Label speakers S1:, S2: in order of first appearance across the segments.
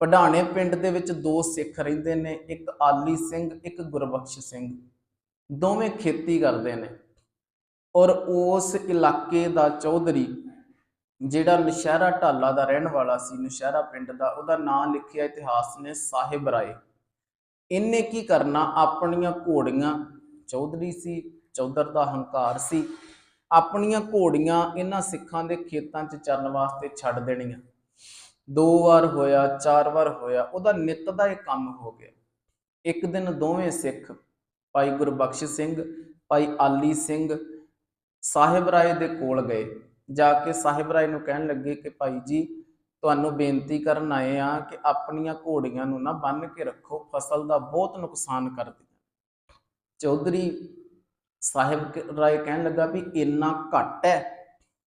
S1: ਪਢਾਣੇ ਪਿੰਡ ਦੇ ਵਿੱਚ ਦੋ ਸਿੱਖ ਰਹਿੰਦੇ ਨੇ, ਇੱਕ ਆਲੀ ਸਿੰਘ, ਇੱਕ ਗੁਰਬਖਸ਼ ਸਿੰਘ। ਦੋਵੇਂ ਖੇਤੀ ਕਰਦੇ ਨੇ ਔਰ ਉਸ ਇਲਾਕੇ ਦਾ ਚੌਧਰੀ, ਜਿਹੜਾ ਨਸ਼ਹਿਰਾ ਢਾਲਾ ਦਾ ਰਹਿਣ ਵਾਲਾ ਸੀ, ਨਸ਼ਹਿਰਾ ਪਿੰਡ ਦਾ, ਉਹਦਾ ਨਾਂ ਲਿਖਿਆ ਇਤਿਹਾਸ ਨੇ ਸਾਹਿਬ ਰਾਏ। ਇਹਨੇ ਕੀ ਕਰਨਾ? ਆਪਣੀਆਂ ਘੋੜੀਆਂ, ਚੌਧਰੀ ਸੀ, ਚੌਧਰ ਦਾ ਹੰਕਾਰ ਸੀ, ਆਪਣੀਆਂ ਘੋੜੀਆਂ ਇਹਨਾਂ ਸਿੱਖਾਂ ਦੇ ਖੇਤਾਂ 'ਚ ਚਰਨ ਵਾਸਤੇ ਛੱਡ ਦੇਣੀਆਂ। ਦੋ ਵਾਰ ਹੋਇਆ, ਚਾਰ ਵਾਰ ਹੋਇਆ, ਉਹਦਾ ਨਿੱਤ ਦਾ ਇਹ ਕੰਮ ਹੋ ਗਿਆ। ਇੱਕ ਦਿਨ ਦੋਵੇਂ ਸਿੱਖ, ਭਾਈ ਗੁਰਬਖਸ਼ ਸਿੰਘ, ਭਾਈ ਆਲੀ ਸਿੰਘ ਸਾਹਿਬ ਰਾਏ ਦੇ ਕੋਲ ਗਏ। ਜਾ ਕੇ ਸਾਹਿਬ ਰਾਏ ਨੂੰ ਕਹਿਣ ਲੱਗੇ ਕਿ ਭਾਈ ਜੀ, ਤੁਹਾਨੂੰ ਬੇਨਤੀ ਕਰਨ ਆਏ ਆ ਕਿ ਆਪਣੀਆਂ ਘੋੜੀਆਂ ਨੂੰ ਨਾ ਬੰਨ ਕੇ ਰੱਖੋ, ਫਸਲ ਦਾ ਬਹੁਤ ਨੁਕਸਾਨ ਕਰਦੀਆਂ ਚੌਧਰੀ ਸਾਹਿਬ ਰਾਏ ਕਹਿਣ ਲੱਗਾ ਵੀ ਇੰਨਾ ਘੱਟ ਹੈ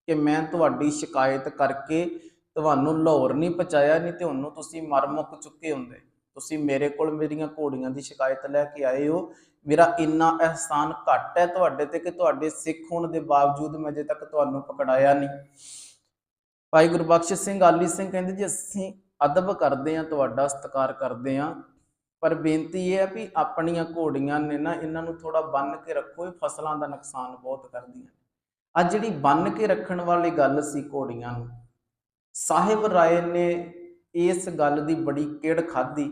S1: ਕਿ ਮੈਂ ਤੁਹਾਡੀ ਸ਼ਿਕਾਇਤ ਕਰਕੇ ਤੁਹਾਨੂੰ ਲਾਹੌਰ ਨਹੀਂ ਪਹੁੰਚਾਇਆ, ਨਹੀਂ ਤੇ ਉਹਨੂੰ ਤੁਸੀਂ ਮਰ ਮੁੱਕ ਚੁੱਕੇ ਹੁੰਦੇ। ਤੁਸੀਂ ਮੇਰੇ ਕੋਲ ਮੇਰੀਆਂ ਘੋੜੀਆਂ ਦੀ ਸ਼ਿਕਾਇਤ ਲੈ ਕੇ ਆਏ ਹੋ। ਮੇਰਾ ਇੰਨਾ ਅਹਿਸਾਨ ਘੱਟ ਹੈ ਤੁਹਾਡੇ ਤੇ ਕਿ ਤੁਹਾਡੇ ਸਿੱਖ ਹੋਣ ਦੇ ਬਾਵਜੂਦ ਮੈਂ ਅਜੇ ਤੱਕ ਤੁਹਾਨੂੰ ਪਕੜਾਇਆ ਨਹੀਂ। ਭਾਈ ਗੁਰਬਖਸ਼ ਸਿੰਘ, ਆਲੀ ਸਿੰਘ ਕਹਿੰਦੇ ਜੀ, ਅਸੀਂ ਅਦਬ ਕਰਦੇ ਆ ਤੁਹਾਡਾ ਸਤਿਕਾਰ ਕਰਦੇ ਆ ਪਰ ਬੇਨਤੀ ਇਹ ਹੈ ਵੀ ਆਪਣੀਆਂ ਘੋੜੀਆਂ ਨੇ ਨਾ, ਇਹਨਾਂ ਨੂੰ ਥੋੜਾ ਬੰਨ ਕੇ ਰੱਖੋ, ਇਹ ਫਸਲਾਂ ਦਾ ਨੁਕਸਾਨ ਬਹੁਤ ਕਰਦੀਆਂ ਨੇ। ਆ ਜਿਹੜੀ ਬੰਨ ਕੇ ਰੱਖਣ ਵਾਲੀ ਗੱਲ ਸੀ ਘੋੜੀਆਂ ਨੂੰ ਸਾਹਿਬ ਰਾਏ ਨੇ ਇਸ ਗੱਲ ਦੀ ਬੜੀ ਕਿੜ ਖਾਧੀ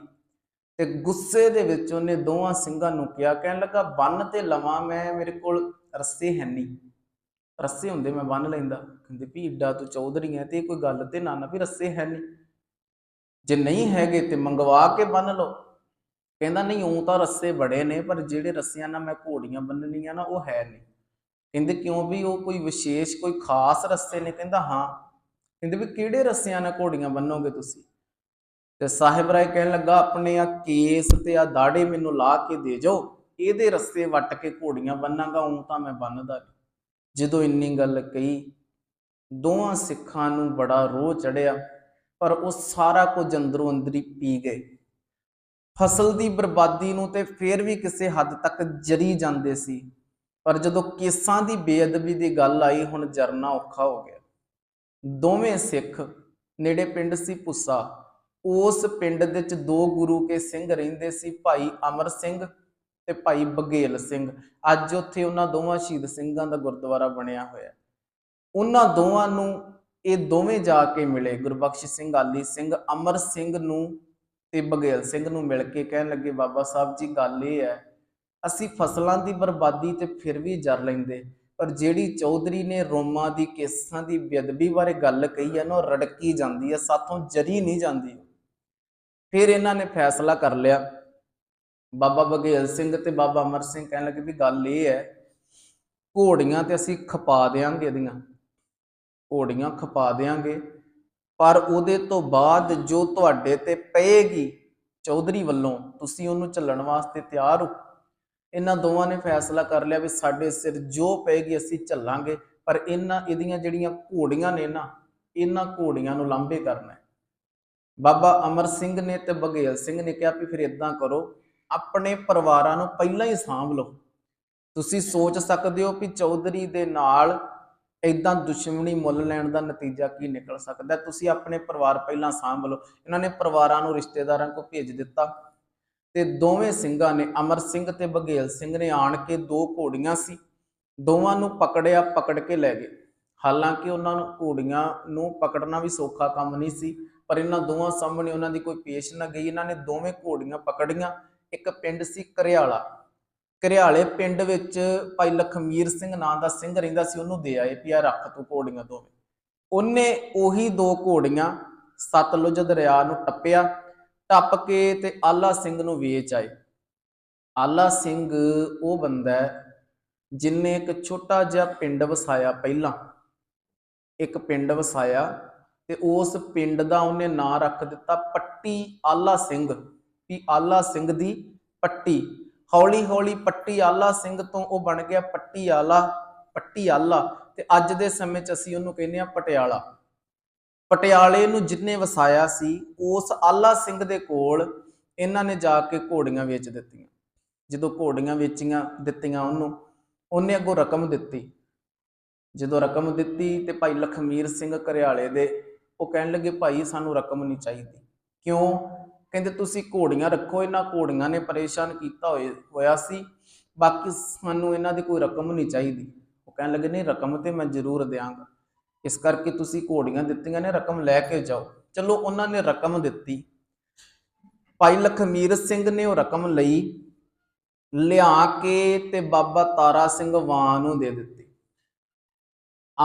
S1: ਤੇ ਗੁੱਸੇ ਦੇ ਵਿੱਚ ਉਹਨੇ ਦੋਵਾਂ ਸਿੰਘਾਂ ਨੂੰ ਕਿਹਾ, ਕਹਿਣ ਲੱਗਾ, ਬੰਨ ਤੇ ਲਵਾਂ, ਮੈਂ, ਮੇਰੇ ਕੋਲ ਰੱਸੇ ਹੈ ਨਹੀਂ ਰੱਸੇ ਹੁੰਦੇ, ਮੈਂ ਬੰਨ ਲੈਂਦਾ। ਕਹਿੰਦੇ, ਵੀ ਏਡਾ ਤੂੰ ਚੌਧਰੀ ਹੈ ਤੇ ਇਹ ਕੋਈ ਗੱਲ ਤੇ ਨਾ ਨਾ ਵੀ ਰੱਸੇ ਹੈ ਨਹੀਂ ਜੇ ਨਹੀਂ ਹੈਗੇ ਤੇ ਮੰਗਵਾ ਕੇ ਬੰਨ ਲਓ। ਕਹਿੰਦਾ, ਨਹੀਂ ਉਹ ਤਾਂ ਰੱਸੇ ਬੜੇ ਨੇ, ਪਰ ਜਿਹੜੇ ਰੱਸਿਆਂ ਨਾਲ ਮੈਂ ਘੋੜੀਆਂ ਬੰਨਣੀਆਂ ਨਾ, ਉਹ ਹੈ ਨਹੀਂ ਕਹਿੰਦੇ, ਕਿਉਂ ਵੀ ਉਹ ਕੋਈ ਵਿਸ਼ੇਸ਼, ਕੋਈ ਖਾਸ ਰੱਸੇ ਨੇ? ਕਹਿੰਦਾ, ਹਾਂ ਕਹਿੰਦੇ ਵੀ ਕਿਹੜੇ ਰੱਸਿਆਂ ਨਾਲ ਘੋੜੀਆਂ ਬੰਨੋਗੇ ਤੁਸੀਂ? ਤੇ ਸਾਹਿਬ ਰਾਏ ਕਹਿਣ ਲੱਗਾ, ਆਪਣੇ ਆ ਕੇਸ ਤੇ ਆ ਦਾੜੇ ਮੈਨੂੰ ਲਾ ਕੇ ਦੇ ਜਾਓ, ਇਹਦੇ ਰੱਸੇ ਵੱਟ ਕੇ ਘੋੜੀਆਂ ਬੰਨਾਂਗਾ, ਉਂ ਤਾਂ ਮੈਂ ਬੰਨਦਾ ਨਹੀਂ। ਜਦੋਂ ਇੰਨੀ ਗੱਲ ਕਹੀ ਦੋਵਾਂ ਸਿੱਖਾਂ ਨੂੰ ਬੜਾ ਰੋਹ ਚੜਿਆ ਪਰ ਉਹ ਸਾਰਾ ਕੁਝ ਅੰਦਰੋਂ ਅੰਦਰੀ ਪੀ ਗਏ। ਫਸਲ ਦੀ ਬਰਬਾਦੀ ਨੂੰ ਤੇ ਫੇਰ ਵੀ ਕਿਸੇ ਹੱਦ ਤੱਕ ਜਰੀ ਜਾਂਦੇ ਸੀ, ਪਰ ਜਦੋਂ ਕੇਸਾਂ ਦੀ ਬੇਅਦਬੀ ਦੀ ਗੱਲ ਆਈ, ਹੁਣ ਜਰਨਾ ਔਖਾ ਹੋ ਗਿਆ। ਦੋਵੇਂ ਸਿੱਖ ਨੇੜੇ ਪਿੰਡ ਸੀ ਪੁੱਸਾ ਉਸ ਪਿੰਡ ਦੇ ਵਿੱਚ ਦੋ ਗੁਰੂ ਕੇ ਸਿੰਘ ਰਹਿੰਦੇ ਸੀ, ਭਾਈ ਅਮਰ ਸਿੰਘ ਤੇ ਭਾਈ ਬਗੇਲ ਸਿੰਘ। ਅੱਜ ਉੱਥੇ ਉਹਨਾਂ ਦੋਵਾਂ ਸ਼ਹੀਦ ਸਿੰਘਾਂ ਦਾ ਗੁਰਦੁਆਰਾ ਬਣਿਆ ਹੋਇਆ ਉਹਨਾਂ ਦੋਵਾਂ ਨੂੰ ਇਹ ਦੋਵੇਂ ਜਾ ਕੇ ਮਿਲੇ, ਗੁਰਬਖਸ਼ ਸਿੰਘ, ਆਲੀ ਸਿੰਘ, ਅਮਰ ਸਿੰਘ ਨੂੰ ਤੇ ਬਗੇਲ ਸਿੰਘ ਨੂੰ ਮਿਲ ਕੇ ਕਹਿਣ ਲੱਗੇ, ਬਾਬਾ ਸਾਹਿਬ ਜੀ, ਗੱਲ ਇਹ ਹੈ, ਅਸੀਂ ਫਸਲਾਂ ਦੀ ਬਰਬਾਦੀ ਤੇ ਫਿਰ ਵੀ ਜਰ ਲੈਂਦੇ। ਪਰ ਜਿਹੜੀ ਚੌਧਰੀ ਨੇ ਰੋਮਾਂ ਦੀ ਕੇਸਾਂ ਦੀ ਬੇਅਦਬੀ ਬਾਰੇ ਗੱਲ ਕਹੀ ਹੈ ਨਾ, ਉਹ ਰੜਕੀ ਜਾਂਦੀ ਹੈ, ਸਾਥੋਂ ਜਰੀ ਨਹੀਂ ਜਾਂਦੀ। ਫਿਰ ਇਹਨਾਂ ਨੇ ਫੈਸਲਾ ਕਰ ਲਿਆ। ਬਾਬਾ ਬਗੇਲ ਸਿੰਘ ਤੇ ਬਾਬਾ ਅਮਰ ਸਿੰਘ ਕਹਿਣ ਲੱਗੇ ਵੀ ਗੱਲ ਇਹ ਹੈ, ਘੋੜੀਆਂ ਤੇ ਅਸੀਂ ਖਪਾ ਦੇਾਂਗੇ ਇਹਦੀਆਂ। ਘੋੜੀਆਂ ਖਪਾ ਦੇਾਂਗੇ ਪਰ ਉਹਦੇ ਤੋਂ ਬਾਅਦ ਜੋ ਤੁਹਾਡੇ ਤੇ ਪਏਗੀ ਚੌਧਰੀ ਵੱਲੋਂ, ਤੁਸੀਂ ਉਹਨੂੰ ਚੱਲਣ ਵਾਸਤੇ ਤਿਆਰ ਹੋ। ਇਹਨਾਂ ਦੋਵਾਂ ਨੇ ਫੈਸਲਾ ਕਰ ਲਿਆ ਵੀ ਸਾਡੇ ਸਿਰ ਜੋ ਪਏਗੀ ਅਸੀਂ ਝੱਲਾਂਗੇ, ਪਰ ਇਹਨਾਂ ਇਹਦੀਆਂ ਜਿਹੜੀਆਂ ਘੋੜੀਆਂ ਨੇ ਨਾ, ਇਹਨਾਂ ਘੋੜੀਆਂ ਨੂੰ ਲਾਂਭੇ ਕਰਨਾ। ਬਾਬਾ ਅਮਰ ਸਿੰਘ ਨੇ ਤੇ ਬਗੇਲ ਸਿੰਘ ਨੇ ਕਿਹਾ ਵੀ ਫਿਰ ਇਦਾਂ ਕਰੋ, ਆਪਣੇ ਪਰਿਵਾਰਾਂ ਨੂੰ ਪਹਿਲਾਂ ਹੀ ਸਾਂਭ ਲਓ। ਤੁਸੀਂ ਸੋਚ ਸਕਦੇ ਹੋ ਕਿ ਚੌਧਰੀ ਦੇ ਨਾਲ ਇਦਾਂ ਦੁਸ਼ਮਣੀ ਮੁੱਲ ਲੈਣ ਦਾ ਨਤੀਜਾ ਕੀ ਨਿਕਲ ਸਕਦਾ? ਤੁਸੀਂ ਆਪਣੇ ਪਰਿਵਾਰ ਪਹਿਲਾਂ ਸਾਂਭ ਲਓ। ਇਹਨਾਂ ਨੇ ਪਰਿਵਾਰਾਂ ਨੂੰ ਰਿਸ਼ਤੇਦਾਰਾਂ ਕੋ ਭੇਜ ਦਿੱਤਾ। ਤੇ ਦੋਵੇਂ ਸਿੰਘਾਂ ਨੇ ਅਮਰ ਸਿੰਘ ਤੇ ਬਗੇਲ ਸਿੰਘ ਨੇ ਆਣ ਕੇ ਦੋ ਘੋੜੀਆਂ ਸੀ। ਦੋਵਾਂ ਨੂੰ ਪਕੜਿਆ, ਪਕੜ ਕੇ ਲੈ ਗਏ। ਹਾਲਾਂਕਿ ਉਹਨਾਂ ਨੂੰ ਘੋੜੀਆਂ ਨੂੰ ਪਕੜਨਾ ਵੀ ਸੌਖਾ ਕੰਮ ਨਹੀਂ ਸੀ, ਪਰ ਇਹਨਾਂ ਦੋਵਾਂ ਸਾਹਮਣੇ ਉਹਨਾਂ ਦੀ ਕੋਈ ਪੇਸ਼ ਨਾ ਗਈ। ਇਹਨਾਂ ਨੇ ਦੋਵੇਂ ਘੋੜੀਆਂ ਪਕੜੀਆਂ। ਇੱਕ ਪਿੰਡ ਸੀ ਕਰਿਆਲਾ। ਕਰਿਆਲੇ ਪਿੰਡ ਵਿੱਚ ਭਾਈ ਲਖਮੀਰ ਸਿੰਘ ਨਾਂ ਦਾ ਸਿੰਘ ਰਹਿੰਦਾ ਸੀ। ਉਹਨੂੰ ਦੇ ਆਏ ਪਿਆ ਰੱਖ ਤੂੰ ਘੋੜੀਆਂ ਦੋਵੇਂ। ਉਹਨੇ ਉਹੀ ਦੋ ਘੋੜੀਆਂ ਸਤਲੁਜ ਦਰਿਆ ਨੂੰ ਟੱਪਿਆ। ਟੱਪ ਕੇ ਤੇ ਆਲਾ ਸਿੰਘ ਨੂੰ ਵੇਚ ਆਏ। ਆਲਾ ਸਿੰਘ ਉਹ ਬੰਦਾ ਹੈ ਜਿਨੇ ਇੱਕ ਛੋਟਾ ਜਿਹਾ ਪਿੰਡ ਵਸਾਇਆ ਪਹਿਲਾਂ। ਇੱਕ ਪਿੰਡ ਵਸਾਇਆ ਤੇ ਉਸ ਪਿੰਡ ਦਾ ਉਹਨੇ ਨਾਂ ਰੱਖ ਦਿੱਤਾ ਪੱਟੀ ਆਲਾ ਸਿੰਘ, ਵੀ ਆਲਾ ਸਿੰਘ ਦੀ ਪੱਟੀ। ਹੌਲੀ ਹੌਲੀ ਪੱਟੀ ਆਲਾ ਸਿੰਘ ਤੋਂ ਉਹ ਬਣ ਗਿਆ ਪੱਟੀ ਆਲਾ ਪੱਟੀ ਆਲਾ। ਤੇ ਅੱਜ ਦੇ ਸਮੇਂ 'ਚ ਅਸੀਂ ਉਹਨੂੰ ਕਹਿੰਦੇ ਆ ਪਟਿਆਲਾ। ਪਟਿਆਲੇ ਨੂੰ ਜਿੰਨੇ ਵਸਾਇਆ ਸੀ, ਉਸ ਆਲਾ ਸਿੰਘ ਦੇ ਕੋਲ ਇਹਨਾਂ ਨੇ ਜਾ ਕੇ ਘੋੜੀਆਂ ਵੇਚ ਦਿੱਤੀਆਂ। ਜਦੋਂ ਘੋੜੀਆਂ ਵੇਚੀਆਂ, ਦਿੱਤੀਆਂ ਉਹਨੂੰ, ਉਹਨੇ ਅੱਗੋਂ ਰਕਮ ਦਿੱਤੀ। ਜਦੋਂ ਰਕਮ ਦਿੱਤੀ ਤੇ ਭਾਈ ਲਖਮੀਰ ਸਿੰਘ ਘਰਿਆਲੇ ਦੇ, ਉਹ ਕਹਿਣ ਲੱਗੇ, ਭਾਈ, ਸਾਨੂੰ ਰਕਮ ਨਹੀਂ ਚਾਹੀਦੀ। ਕਿਉਂ? ਕਹਿੰਦੇ, ਤੁਸੀਂ ਘੋੜੀਆਂ ਰੱਖੋ, ਇਹਨਾਂ ਘੋੜੀਆਂ ਨੇ ਪਰੇਸ਼ਾਨ ਕੀਤਾ ਹੋਏ, ਹੋਇਆ ਸੀ। ਬਾਕੀ ਸਾਨੂੰ ਇਹਨਾਂ ਦੀ ਕੋਈ ਰਕਮ ਨਹੀਂ ਚਾਹੀਦੀ। ਉਹ ਕਹਿਣ ਲੱਗੇ, ਨਹੀਂ, ਰਕਮ ਤੇ ਮੈਂ ਜ਼ਰੂਰ ਦਿਆਂਗਾ। ਇਸ ਕਰਕੇ ਤੁਸੀਂ ਘੋੜੀਆਂ ਦਿੱਤੀਆਂ ਨੇ, ਰਕਮ ਲੈ ਕੇ ਜਾਓ। ਚਲੋ, ਉਹਨਾਂ ਨੇ ਰਕਮ ਦਿੱਤੀ। ਭਾਈ ਲਖਮੀਰ ਸਿੰਘ ਨੇ ਉਹ ਰਕਮ ਲਈ, ਲਿਆ ਕੇ ਤੇ ਬਾਬਾ ਤਾਰਾ ਸਿੰਘ ਵਾਂ ਨੂੰ ਦੇ ਦਿੱਤੀ।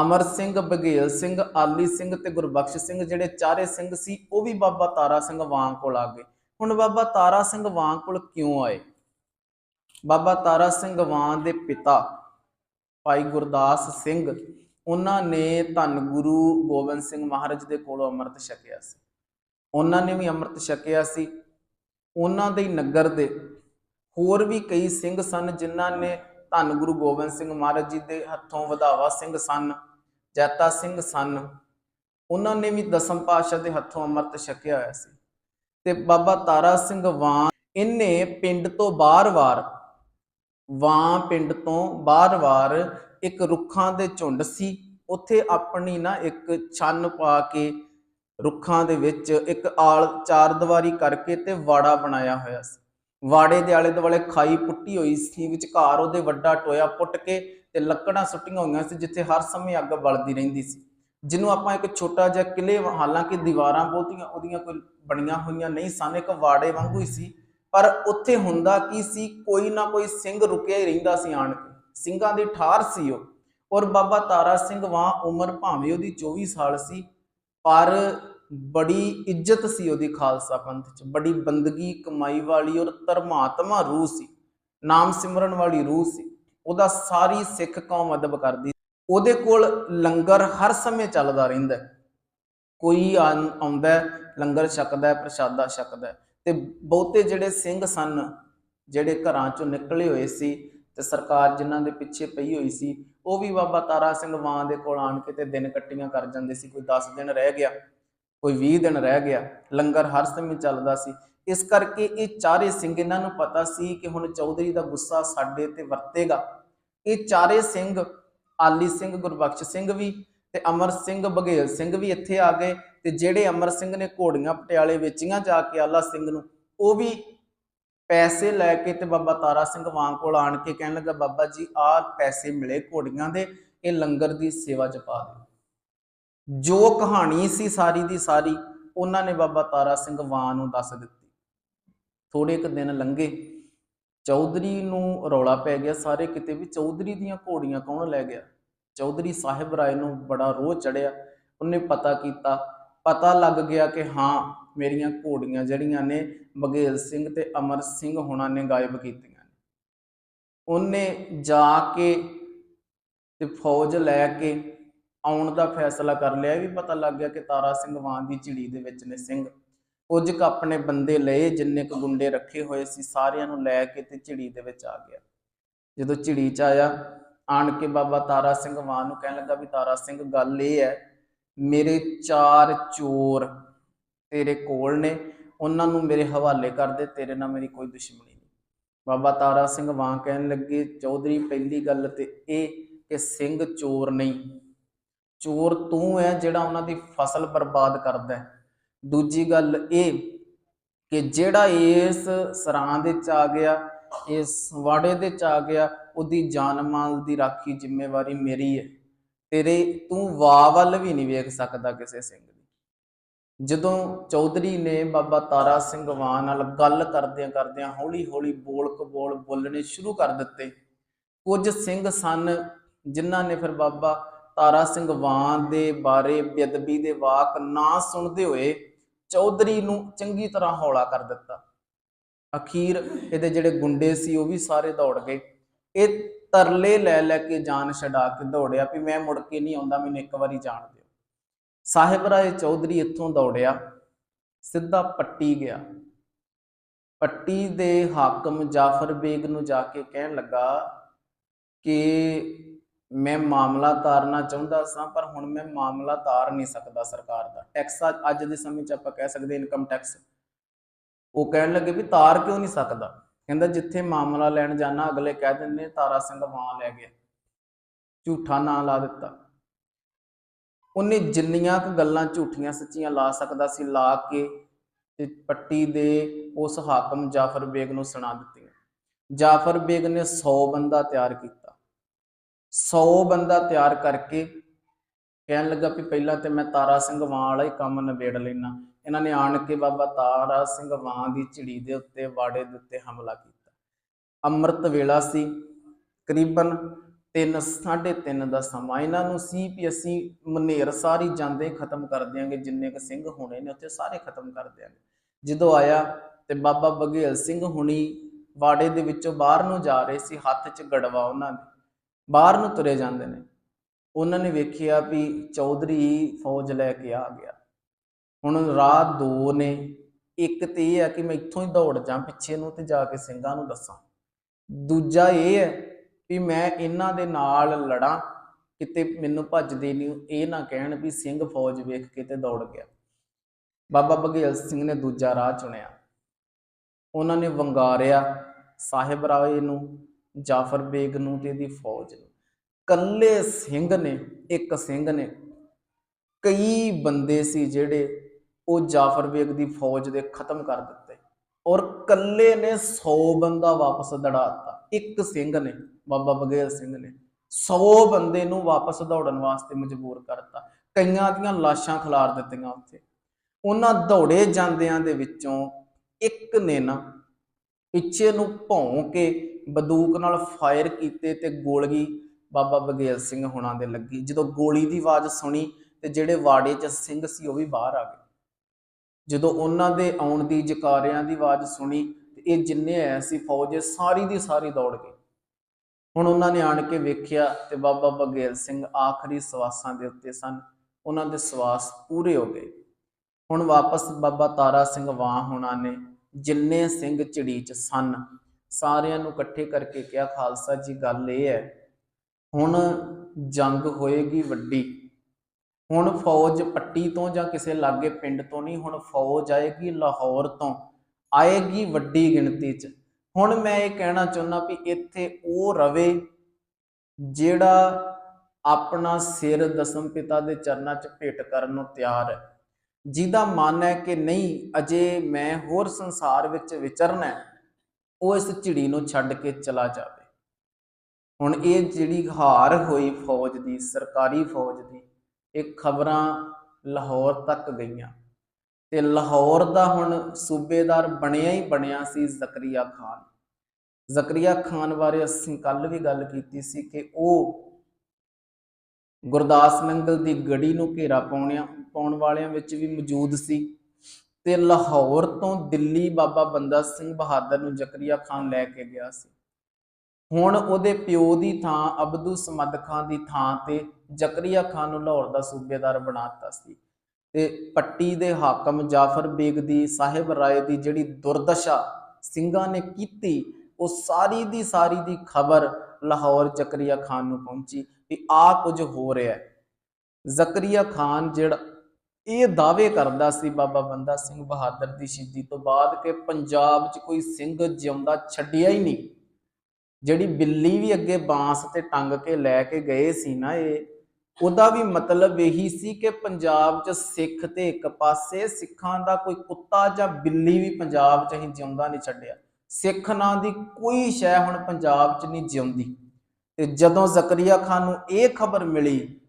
S1: ਅਮਰ ਸਿੰਘ, ਬਘੇਲ ਸਿੰਘ, ਆਲੀ ਸਿੰਘ ਤੇ ਗੁਰਬਖਸ਼ ਸਿੰਘ ਜਿਹੜੇ ਚਾਰੇ ਸਿੰਘ ਸੀ, ਉਹ ਵੀ ਬਾਬਾ ਤਾਰਾ ਸਿੰਘ ਵਾਂ ਕੋਲ ਆ ਗਏ। ਹੁਣ ਬਾਬਾ ਤਾਰਾ ਸਿੰਘ ਵਾਂ ਕੋਲ ਕਿਉਂ ਆਏ? ਬਾਬਾ ਤਾਰਾ ਸਿੰਘ ਵਾਂ ਦੇ ਪਿਤਾ ਭਾਈ ਗੁਰਦਾਸ ਸਿੰਘ ਉਹਨਾਂ ਨੇ ਧੰਨ ਗੁਰੂ ਗੋਬਿੰਦ ਸਿੰਘ ਮਹਾਰਾਜ ਦੇ ਕੋਲੋਂ ਅੰਮ੍ਰਿਤ ਛਕਿਆ ਸੀ। ਉਹਨਾਂ ਨੇ ਵੀ ਅੰਮ੍ਰਿਤ ਛਕਿਆ ਸੀ। ਉਹਨਾਂ ਦੇ ਨਗਰ ਦੇ ਹੋਰ ਵੀ ਕਈ ਸਿੰਘ ਸਨ ਜਿਨ੍ਹਾਂ ਨੇ ਧੰਨ ਗੁਰੂ ਗੋਬਿੰਦ ਸਿੰਘ ਮਹਾਰਾਜ ਜੀ ਦੇ ਹੱਥੋਂ ਵਧਾਵਾ ਸਿੰਘ ਸਨ, ਜੈਤਾ ਸਿੰਘ ਸਨ। ਉਹਨਾਂ ਨੇ ਵੀ ਦਸਮ ਪਾਤਸ਼ਾਹ ਦੇ ਹੱਥੋਂ ਅੰਮ੍ਰਿਤ ਛਕਿਆ ਹੋਇਆ ਸੀ। ਤੇ ਬਾਬਾ ਤਾਰਾ ਸਿੰਘ ਵਾਂ ਇਹਨੇ ਪਿੰਡ ਤੋਂ ਬਾਰ-ਬਾਰ ਵਾਂ ਪਿੰਡ ਤੋਂ ਬਾਰ-ਬਾਰ ਇੱਕ ਰੁੱਖਾਂ ਦੇ ਝੁੰਡ ਸੀ। ਉੱਥੇ ਆਪਣੀ ਨਾ ਇੱਕ ਛੰਨ ਪਾ ਕੇ ਰੁੱਖਾਂ ਦੇ ਵਿੱਚ ਇੱਕ ਆਲ ਚਾਰ ਦੀਵਾਰੀ ਕਰਕੇ ਤੇ ਵਾੜਾ ਬਣਾਇਆ ਹੋਇਆ ਸੀ। ਵਾੜੇ ਦੇ ਆਲੇ ਦੁਆਲੇ ਖਾਈ ਪੁੱਟੀ ਹੋਈ ਸੀ, ਵਿਚਕਾਰ ਉਹਦੇ ਵੱਡਾ ਟੋਇਆ ਪੁੱਟ ਕੇ ਤੇ ਲੱਕੜਾਂ ਸੁੱਟੀਆਂ ਹੋਈਆਂ ਸੀ, ਜਿੱਥੇ ਹਰ ਸਮੇਂ ਅੱਗ ਬਲਦੀ ਰਹਿੰਦੀ ਸੀ। ਜਿਹਨੂੰ ਆਪਾਂ ਇੱਕ ਛੋਟਾ ਜਿਹਾ ਕਿਲੇ ਹਾਲਾਂਕਿ ਦੀਵਾਰਾਂ ਬਹੁਤੀਆਂ ਉਹਦੀਆਂ ਕੋਈ ਬਣੀਆਂ ਹੋਈਆਂ ਨਹੀਂ ਸਨ, ਇੱਕ ਵਾੜੇ ਵਾਂਗੂ ਹੀ ਸੀ। ਪਰ ਉੱਥੇ ਹੁੰਦਾ ਕੀ ਸੀ, ਕੋਈ ਨਾ ਕੋਈ ਸਿੰਘ ਰੁਕਿਆ ਹੀ ਰਹਿੰਦਾ ਸੀ ਆਣ ਕੇ। ਸਿੰਘਾਂ ਦੀ ਠਾਰ ਸੀ ਉਹ। ਔਰ ਬਾਬਾ ਤਾਰਾ ਸਿੰਘ ਵਾਂ ਉਮਰ ਭਾਵੇਂ ਉਹਦੀ 24 ਸਾਲ ਸੀ, ਪਰ ਬੜੀ ਇੱਜ਼ਤ ਸੀ ਉਹਦੀ ਖਾਲਸਾ ਪੰਥ 'ਚ। ਬੜੀ ਬੰਦਗੀ, ਕਮਾਈ ਵਾਲੀ ਔਰ ਧਰਮਾਤਮਾ ਰੂਹ ਸੀ। ਨਾਮ ਸਿਮਰਨ ਵਾਲੀ ਰੂਹ ਸੀ। ਉਹਦਾ ਸਾਰੀ ਸਿੱਖ ਕੌਮ ਅਦਬ ਕਰਦੀ ਉਹਦੇ ਕੋਲ ਲੰਗਰ ਹਰ ਸਮੇਂ ਚੱਲਦਾ ਰਹਿੰਦਾ ਕੋਈ ਆਉਂਦਾ ਲੰਗਰ ਛਕਦਾ ਪ੍ਰਸ਼ਾਦਾ ਛਕਦਾ ਤੇ ਬਹੁਤੇ ਜਿਹੜੇ ਸਿੰਘ ਸਨ, ਜਿਹੜੇ ਘਰਾਂ ਚੋਂ ਨਿਕਲੇ ਹੋਏ ਸੀ ਤੇ ਸਰਕਾਰ ਜਿਨ੍ਹਾਂ ਦੇ ਪਿੱਛੇ ਪਈ ਹੋਈ ਸੀ, ਉਹ ਵੀ ਬਾਬਾ ਤਾਰਾ ਸਿੰਘ ਮਾਂ ਦੇ ਕੋਲ ਆਣ ਕੇ ਤੇ ਦਿਨ ਕੱਟੀਆਂ ਕਰ ਜਾਂਦੇ ਸੀ, ਕੋਈ 10 ਦਿਨ ਰਹਿ ਗਿਆ, ਕੋਈ 20 ਦਿਨ ਰਹਿ ਗਿਆ, ਲੰਗਰ ਹਰ ਸਮੇਂ ਚੱਲਦਾ ਸੀ। ਇਸ ਕਰਕੇ ਇਹ ਚਾਰੇ ਸਿੰਘ ਇਹਨਾਂ ਨੂੰ ਪਤਾ ਸੀ ਕਿ ਹੁਣ ਚੌਧਰੀ ਦਾ ਗੁੱਸਾ ਸਾਡੇ ਤੇ ਵਰਤੇਗਾ। ਇਹ ਚਾਰੇ ਸਿੰਘ, ਆਲੀ ਸਿੰਘ, ਗੁਰਬਖਸ਼ ਸਿੰਘ ਵੀ ਤੇ ਅਮਰ ਸਿੰਘ, ਬਘੇਲ ਸਿੰਘ ਵੀ ਇੱਥੇ ਆ ਗਏ ਤੇ ਜਿਹੜੇ ਅਮਰ ਸਿੰਘ ਨੇ ਘੋੜੀਆਂ ਪਟਿਆਲੇ ਵੇਚੀਆਂ ਜਾ ਕੇ ਆਲਾ ਸਿੰਘ ਨੂੰ, ਉਹ ਵੀ ਪੈਸੇ ਲੈ ਕੇ ਤੇ ਬਾਬਾ ਤਾਰਾ ਸਿੰਘ ਵਾਂ ਕੋਲ ਆਣ ਕੇ ਕਹਿਣ ਲੱਗਾ, ਬਾਬਾ ਜੀ, ਆਹ ਪੈਸੇ ਮਿਲੇ ਘੋੜੀਆਂ ਦੇ, ਇਹ ਲੰਗਰ ਦੀ ਸੇਵਾ ਚ ਪਾ ਦਿਓ। ਜੋ ਕਹਾਣੀ ਸੀ ਸਾਰੀ ਦੀ ਸਾਰੀ, ਉਹਨਾਂ ਨੇ ਬਾਬਾ ਤਾਰਾ ਸਿੰਘ ਵਾਂ ਨੂੰ ਦੱਸ ਦਿੱਤੀ। ਥੋੜੇ ਕੁ ਦਿਨ ਲੰਘੇ, ਚੌਧਰੀ ਨੂੰ ਰੌਲਾ ਪੈ ਗਿਆ ਸਾਰੇ ਕਿਤੇ ਵੀ, ਚੌਧਰੀ ਦੀਆਂ ਘੋੜੀਆਂ ਕੌਣ ਲੈ ਗਿਆ? ਚੌਧਰੀ ਸਾਹਿਬ ਰਾਏ ਨੂੰ ਬੜਾ ਰੋਹ ਚੜਿਆ ਉਹਨੇ ਪਤਾ ਕੀਤਾ, ਪਤਾ ਲੱਗ ਗਿਆ ਕਿ ਹਾਂ ਮੇਰੀਆਂ ਘੋੜੀਆਂ ਜਿਹੜੀਆਂ ਨੇ ਬਗੇਲ ਸਿੰਘ ਤੇ ਅਮਰ ਸਿੰਘ ਹੋਣਾ ਨੇ ਗਾਇਬ ਕੀਤੀਆਂ ਨੇ। ਉਹਨੇ ਜਾ ਕੇ ਤੇ ਫੌਜ ਲੈ ਕੇ ਆਉਣ ਦਾ ਫੈਸਲਾ ਕਰ ਲਿਆ। ਵੀ ਪਤਾ ਲੱਗ ਗਿਆ ਕਿ ਤਾਰਾ ਸਿੰਘ ਵਾਂ ਦੀ ਝਿੜੀ ਦੇ ਵਿੱਚ ਨੇ ਸਿੰਘ। ਕੁਝ ਕੁ ਆਪਣੇ ਬੰਦੇ ਲਏ ਜਿੰਨੇ ਕੁ ਗੁੰਡੇ ਰੱਖੇ ਹੋਏ ਸੀ, ਸਾਰਿਆਂ ਨੂੰ ਲੈ ਕੇ ਤੇ ਝਿੜੀ ਦੇ ਵਿੱਚ ਆ ਗਿਆ। ਜਦੋਂ ਝਿੜੀ ਚ ਆਇਆ, ਆਣ ਕੇ ਬਾਬਾ ਤਾਰਾ ਸਿੰਘ ਵਾਂ ਨੂੰ ਕਹਿਣ ਲੱਗਾ ਵੀ ਤਾਰਾ ਸਿੰਘ, ਗੱਲ ਇਹ ਹੈ, ਮੇਰੇ ਚਾਰ ਚੋਰ ਤੇਰੇ ਕੋਲ ਨੇ, ਉਹਨਾਂ ਨੂੰ ਮੇਰੇ ਹਵਾਲੇ ਕਰ ਦੇ, ਤੇਰੇ ਨਾਲ ਮੇਰੀ ਕੋਈ ਦੁਸ਼ਮਣੀ ਨਹੀਂ। ਬਾਬਾ ਤਾਰਾ ਸਿੰਘ ਵਾਂ ਕਹਿਣ ਲੱਗੇ, ਚੌਧਰੀ ਪਹਿਲੀ ਗੱਲ ਤੇ ਇਹ ਕਿ ਸਿੰਘ ਚੋਰ ਨਹੀਂ। ਚੋਰ ਤੂੰ ਹੈ ਜਿਹੜਾ ਉਹਨਾਂ ਦੀ ਫਸਲ ਬਰਬਾਦ ਕਰਦਾ ਹੈ। ਦੂਜੀ ਗੱਲ ਇਹ ਕਿ ਜਿਹੜਾ ਇਸ ਸਰਾਂ ਦੇ ਚ ਆ ਗਿਆ, ਇਸ ਵਾੜੇ ਦੇ ਚ ਆ ਗਿਆ, ਉਹਦੀ ਜਾਨ ਮਾਲ ਦੀ ਰਾਖੀ ਜ਼ਿੰਮੇਵਾਰੀ ਮੇਰੀ ਹੈ। ਤੇਰੇ, ਤੂੰ ਵਾਹ ਵੱਲ ਵੀ ਨਹੀਂ ਵੇਖ ਸਕਦਾ ਕਿਸੇ ਸਿੰਘ ਜਦੋਂ ਚੌਧਰੀ ਨੇ ਬਾਬਾ ਤਾਰਾ ਸਿੰਘ ਵਾਂ ਨਾਲ ਗੱਲ ਕਰਦਿਆਂ ਕਰਦਿਆਂ ਹੌਲੀ ਹੌਲੀ ਬੋਲ ਕਬੋਲ ਬੋਲਣੇ ਸ਼ੁਰੂ ਕਰ ਦਿੱਤੇ। ਕੁਝ ਸਿੰਘ ਸਨ ਜਿਨ੍ਹਾਂ ਨੇ ਫਿਰ ਬਾਬਾ ਤਾਰਾ ਸਿੰਘ ਵਾਂ ਦੇ ਬਾਰੇ ਬੇਅਦਬੀ ਦੇ ਵਾਕ ਨਾ ਸੁਣਦੇ ਹੋਏ ਚੌਧਰੀ ਨੂੰ ਚੰਗੀ ਤਰ੍ਹਾਂ ਹੌਲਾ ਕਰ ਦਿੱਤਾ। ਅਖੀਰ ਇਹਦੇ ਜਿਹੜੇ ਗੁੰਡੇ ਸੀ ਉਹ ਵੀ ਸਾਰੇ ਦੌੜ ਗਏ। ਇਹ ਤਰਲੇ ਲੈ ਲੈ ਕੇ ਜਾਨ ਛਡਾ ਕੇ ਦੌੜਿਆ ਵੀ ਮੈਂ ਮੁੜ ਕੇ ਨਹੀਂ ਆਉਂਦਾ, ਮੈਨੂੰ ਇੱਕ ਵਾਰੀ ਜਾਣ ਸਾਹਿਬ ਰਾਏ ਚੌਧਰੀ ਇੱਥੋਂ ਦੌੜਿਆ, ਸਿੱਧਾ ਪੱਟੀ ਗਿਆ। ਪੱਟੀ ਦੇ ਹਾਕਮ ਜਾਫਰ ਬੇਗ ਨੂੰ ਜਾ ਕੇ ਕਹਿਣ ਲੱਗਾ ਕਿ ਮੈਂ ਮਾਮਲਾ ਤਾਰਨਾ ਚਾਹੁੰਦਾ ਸਾਂ, ਪਰ ਹੁਣ ਮੈਂ ਮਾਮਲਾ ਤਾਰ ਨਹੀਂ ਸਕਦਾ ਸਰਕਾਰ ਦਾ। ਟੈਕਸ ਅੱਜ ਦੇ ਸਮੇਂ 'ਚ ਆਪਾਂ ਕਹਿ ਸਕਦੇ ਇਨਕਮ ਟੈਕਸ। ਉਹ ਕਹਿਣ ਲੱਗੇ ਵੀ ਤਾਰ ਕਿਉਂ ਨਹੀਂ ਸਕਦਾ? ਕਹਿੰਦਾ ਜਿੱਥੇ ਮਾਮਲਾ ਲੈਣ ਜਾਣਾ, ਅਗਲੇ ਕਹਿ ਦਿੰਦੇ ਤਾਰਾ ਸਿੰਘ ਵਾਂ ਲੈ ਗਿਆ। ਝੂਠਾ ਨਾਂ ਲਾ ਦਿੱਤਾ। ਉਹਨੇ ਜਿੰਨੀਆਂ ਕੁ ਗੱਲਾਂ ਝੂਠੀਆਂ ਸੱਚੀਆਂ ਲਾ ਸਕਦਾ ਸੀ, ਲਾ ਕੇ ਤੇ ਪੱਟੀ ਦੇ ਉਸ ਹਾਕਮ ਜਾਫਰ ਬੇਗ ਨੂੰ ਸੁਣਾ ਦਿੱਤੀਆਂ। ਜਾਫਰ ਬੇਗ ਨੇ 100 ਬੰਦਾ ਤਿਆਰ ਕੀਤਾ। 100 ਬੰਦਾ ਤਿਆਰ ਕਰਕੇ ਕਹਿਣ ਲੱਗਾ ਵੀ ਪਹਿਲਾਂ ਤੇ ਮੈਂ ਤਾਰਾ ਸਿੰਘ ਵਾਂ ਵਾਲਾ ਹੀ ਕੰਮ ਨਿਬੇੜ ਲੈਣਾ ਇਹਨਾਂ ਨੇ ਆਣ ਕੇ ਬਾਬਾ ਤਾਰਾ ਸਿੰਘ ਵਾਂ ਦੀ ਝਿੜੀ ਦੇ ਉੱਤੇ, ਵਾੜੇ ਦੇ ਉੱਤੇ ਹਮਲਾ ਕੀਤਾ। ਅੰਮ੍ਰਿਤ ਵੇਲਾ ਸੀ, ਕਰੀਬਨ 3 3:30 ਦਾ ਸਮਾਂ। ਇਹਨਾਂ ਨੂੰ ਸੀ ਵੀ ਅਸੀਂ ਮਨੇਰ ਸਾਰੀ ਜਾਂਦੇ ਖਤਮ ਕਰ ਦਿਆਂਗੇ, ਜਿੰਨੇ ਕ ਸਿੰਘ ਹੋਣੇ ਨੇ ਉੱਥੇ ਸਾਰੇ ਖਤਮ ਕਰ ਦਿਆਂਗੇ। ਜਦੋਂ ਆਇਆ ਤੇ ਬਾਬਾ ਬਘੇਲ ਸਿੰਘ ਹੁਣੀ ਵਾੜੇ ਦੇ ਵਿੱਚੋਂ ਬਾਹਰ ਨੂੰ ਜਾ ਰਹੇ ਸੀ, ਹੱਥ 'ਚ ਗੜਵਾ ਉਹਨਾਂ ਦੇ। ਬਾਹਰ ਨੂੰ ਤੁਰੇ ਜਾਂਦੇ ਨੇ। ਉਹਨਾਂ ਨੇ ਵੇਖਿਆ ਵੀ ਚੌਧਰੀ ਫੌਜ ਲੈ ਕੇ ਆ ਗਿਆ। ਹੁਣ ਰਾਹ ਦੋ ਨੇ। ਇੱਕ ਤੇ ਇਹ ਹੈ ਕਿ ਮੈਂ ਇੱਥੋਂ ਹੀ ਦੌੜ ਜਾਂ ਪਿੱਛੇ ਨੂੰ ਤੇ ਜਾ ਕੇ ਸਿੰਘਾਂ ਨੂੰ ਦੱਸਾਂ। ਦੂਜਾ ਇਹ ਹੈ ਵੀ ਮੈਂ ਇਹਨਾਂ ਦੇ ਨਾਲ ਲੜਾਂ, ਕਿਤੇ ਮੈਨੂੰ ਭੱਜਦੇ ਨਹੀਂ ਇਹ ਨਾ ਕਹਿਣ ਵੀ ਸਿੰਘ ਫੌਜ ਵੇਖ ਕੇ ਤੇ ਦੌੜ ਗਿਆ। ਬਾਬਾ ਬਘੇਲ ਸਿੰਘ ਨੇ ਦੂਜਾ ਰਾਹ ਚੁਣਿਆ। ਉਹਨਾਂ ਨੇ ਵੰਗਾਰਿਆ ਸਾਹਿਬ ਰਾਏ ਨੂੰ, ਜਾਫਰ ਬੇਗ ਨੂੰ ਤੇ ਇਹਦੀ ਫੌਜ ਨੂੰ। ਕੱਲੇ ਸਿੰਘ ਨੇ, ਇੱਕ ਸਿੰਘ ਨੇ ਕਈ ਬੰਦੇ ਸੀ ਜਿਹੜੇ ਉਹ ਜਾਫਰ ਬੇਗ ਦੀ ਫੌਜ ਦੇ ਖਤਮ ਕਰ ਦਿੱਤੇ ਔਰ ਕੱਲੇ ਨੇ 100 ਬੰਦਾ ਵਾਪਸ ਦੜਾਤਾ ਇੱਕ ਸਿੰਘ ਨੇ ਬਾਬਾ ਬਗੇਲ ਸਿੰਘ ਨੇ 100 ਬੰਦੇ ਨੂੰ ਵਾਪਸ ਦੌੜਨ ਵਾਸਤੇ ਮਜਬੂਰ ਕਰਤਾ। ਕਈਆਂ ਦੀਆਂ ਲਾਸ਼ਾਂ ਖਿਲਾਰ ਦਿੱਤੀਆਂ ਉੱਥੇ। ਉਹਨਾਂ ਦੌੜੇ ਜਾਂਦਿਆਂ ਦੇ ਵਿੱਚੋਂ ਇੱਕ ਨੇ ਨਾ ਪਿੱਛੇ ਨੂੰ ਭੌਂ ਕੇ ਬੰਦੂਕ ਨਾਲ ਫਾਇਰ ਕੀਤੇ ਤੇ ਗੋਲਗੀ ਬਾਬਾ ਬਗੇਲ ਸਿੰਘ ਹੁਣਾਂ ਦੇ ਲੱਗੀ। ਜਦੋਂ ਗੋਲੀ ਦੀ ਆਵਾਜ਼ ਸੁਣੀ ਤੇ ਜਿਹੜੇ ਵਾੜੇ 'ਚ ਸਿੰਘ ਸੀ ਉਹ ਵੀ ਬਾਹਰ ਆ ਗਏ। ਜਦੋਂ ਉਹਨਾਂ ਦੇ ਆਉਣ ਦੀ ਜਕਾਰਿਆਂ ਦੀ ਆਵਾਜ਼ ਸੁਣੀ ਤੇ ਇਹ ਜਿੰਨੇ ਆਏ ਸੀ ਫੌਜ ਸਾਰੀ ਦੀ ਸਾਰੀ ਦੌੜ ਗਏ ਹੁਣ ਉਹਨਾਂ ਨੇ ਆਣ ਕੇ ਵੇਖਿਆ ਤੇ ਬਾਬਾ ਬਗੇਲ ਸਿੰਘ ਆਖਰੀ ਸਵਾਸਾਂ ਦੇ ਉੱਤੇ ਸਨ। ਉਹਨਾਂ ਦੇ ਸਵਾਸ ਪੂਰੇ ਹੋ ਗਏ। ਹੁਣ ਵਾਪਸ ਬਾਬਾ ਤਾਰਾ ਸਿੰਘ ਵਾਹ ਹੋਣਾ ਨੇ, ਜਿੰਨੇ ਸਿੰਘ ਝਿੜੀ 'ਚ ਸਨ, ਸਾਰਿਆਂ ਨੂੰ ਇਕੱਠੇ ਕਰਕੇ ਕਿਹਾ, ਖਾਲਸਾ ਜੀ, ਗੱਲ ਇਹ ਹੈ, ਹੁਣ ਜੰਗ ਹੋਏਗੀ ਵੱਡੀ। ਹੁਣ ਫੌਜ ਪੱਟੀ ਤੋਂ ਜਾਂ ਕਿਸੇ ਲਾਗੇ ਪਿੰਡ ਤੋਂ ਨਹੀਂ, ਹੁਣ ਫੌਜ ਆਏਗੀ ਲਾਹੌਰ ਤੋਂ। ਆਏਗੀ ਵੱਡੀ ਗਿਣਤੀ 'ਚ। ਹੁਣ ਮੈਂ ਇਹ ਕਹਿਣਾ ਚਾਹੁੰਦਾ ਵੀ ਇੱਥੇ ਉਹ ਰਵੇ ਜਿਹੜਾ ਆਪਣਾ ਸਿਰ ਦਸਮ ਪਿਤਾ ਦੇ ਚਰਨਾਂ 'ਚ ਭੇਟ ਕਰਨ ਨੂੰ ਤਿਆਰ ਹੈ। ਜਿਹਦਾ ਮਨ ਹੈ ਕਿ ਨਹੀਂ, ਅਜੇ ਮੈਂ ਹੋਰ ਸੰਸਾਰ ਵਿੱਚ ਵਿਚਰਨਾ ਹੈ, ਉਹ ਇਸ ਝਿੜੀ ਨੂੰ ਛੱਡ ਕੇ ਚਲਾ ਜਾਵੇ। ਹੁਣ ਇਹ ਜਿਹੜੀ ਹਾਰ ਹੋਈ ਫੌਜ ਦੀ, ਸਰਕਾਰੀ ਫੌਜ ਦੀ, ਇਹ ਖਬਰਾਂ ਲਾਹੌਰ ਤੱਕ ਗਈਆਂ। ਤੇ ਲਾਹੌਰ ਦਾ ਹੁਣ ਸੂਬੇਦਾਰ ਬਣਿਆ ਹੀ ਬਣਿਆ ਸੀ ਜ਼ਕਰੀਆ ਖਾਨ। ਜ਼ਕਰੀਆ ਖਾਨ ਬਾਰੇ ਅਸੀਂ ਕੱਲ ਵੀ ਗੱਲ ਕੀਤੀ ਸੀ ਕਿ ਉਹ ਗੁਰਦਾਸ ਨੰਗਲ ਦੀ ਗੜੀ ਨੂੰ ਘੇਰਾ ਪਾਉਣਿਆ, ਪਾਉਣ ਵਾਲਿਆਂ ਵਿੱਚ ਵੀ ਮੌਜੂਦ ਸੀ। ਤੇ ਲਾਹੌਰ ਤੋਂ ਦਿੱਲੀ ਬਾਬਾ ਬੰਦਾ ਸਿੰਘ ਬਹਾਦਰ ਨੂੰ ਜ਼ਕਰੀਆ ਖਾਨ ਲੈ ਕੇ ਗਿਆ ਸੀ। ਹੁਣ ਉਹਦੇ ਪਿਓ ਦੀ ਥਾਂ ਅਬਦੂ ਸਮਦ ਖਾਨ ਦੀ ਥਾਂ ਤੇ ਜ਼ਕਰੀਆ ਖਾਨ ਨੂੰ ਲਾਹੌਰ ਦਾ ਸੂਬੇਦਾਰ ਬਣਾਤਾ ਸੀ। ਤੇ ਪੱਟੀ ਦੇ ਹਾਕਮ ਜਾਫਰ ਬੇਗ ਦੀ ਸਾਹਿਬ ਰਾਏ ਦੀ ਜਿਹੜੀ ਦੁਰਦਸ਼ਾ ਸਿੰਘਾਂ ਨੇ ਕੀਤੀ, ਉਹ ਸਾਰੀ ਦੀ ਸਾਰੀ ਦੀ ਖਬਰ ਲਾਹੌਰ ਜ਼ਕਰੀਆ ਖਾਨ ਨੂੰ ਪਹੁੰਚੀ ਕਿ ਆ ਕੁਝ ਹੋ ਰਿਹਾ ਹੈ। ਜ਼ਕਰੀਆ ਖਾਨ ਜਿਹੜਾ ਇਹ ਦਾਅਵੇ ਕਰਦਾ ਸੀ ਬਾਬਾ ਬੰਦਾ ਸਿੰਘ ਬਹਾਦਰ ਦੀ ਸ਼ਹੀਦੀ ਤੋਂ ਬਾਅਦ ਕਿ ਪੰਜਾਬ 'ਚ ਕੋਈ ਸਿੰਘ ਜਿਉਂਦਾ ਛੱਡਿਆ ਹੀ ਨਹੀਂ। ਜਿਹੜੀ ਬਿੱਲੀ ਵੀ ਅੱਗੇ ਬਾਂਸ ਤੇ ਟੰਗ ਕੇ ਲੈ ਕੇ ਗਏ ਸੀ ਨਾ ਇਹ ਉਹਦਾ ਵੀ ਮਤਲਬ ਇਹੀ ਸੀ ਕਿ ਪੰਜਾਬ 'ਚ ਸਿੱਖ ਤੇ ਇੱਕ ਪਾਸੇ ਸਿੱਖਾਂ ਦਾ ਕੋਈ ਕੁੱਤਾ ਜਾਂ ਬਿੱਲੀ ਵੀ ਪੰਜਾਬ 'ਚ ਹੀ ਜਿਉਂਦਾ ਨਹੀਂ ਛੱਡਿਆ। ਸਿੱਖ ਨਾਂ ਦੀ ਕੋਈ ਸ਼ੈ ਹੁਣ ਪੰਜਾਬ 'ਚ ਨਹੀਂ ਜਿਉਂਦੀ। ਤੇ ਜਦੋਂ ਜ਼ਕਰੀਆ ਖਾਨ ਨੂੰ ਇਹ ਖਬਰ ਮਿਲੀ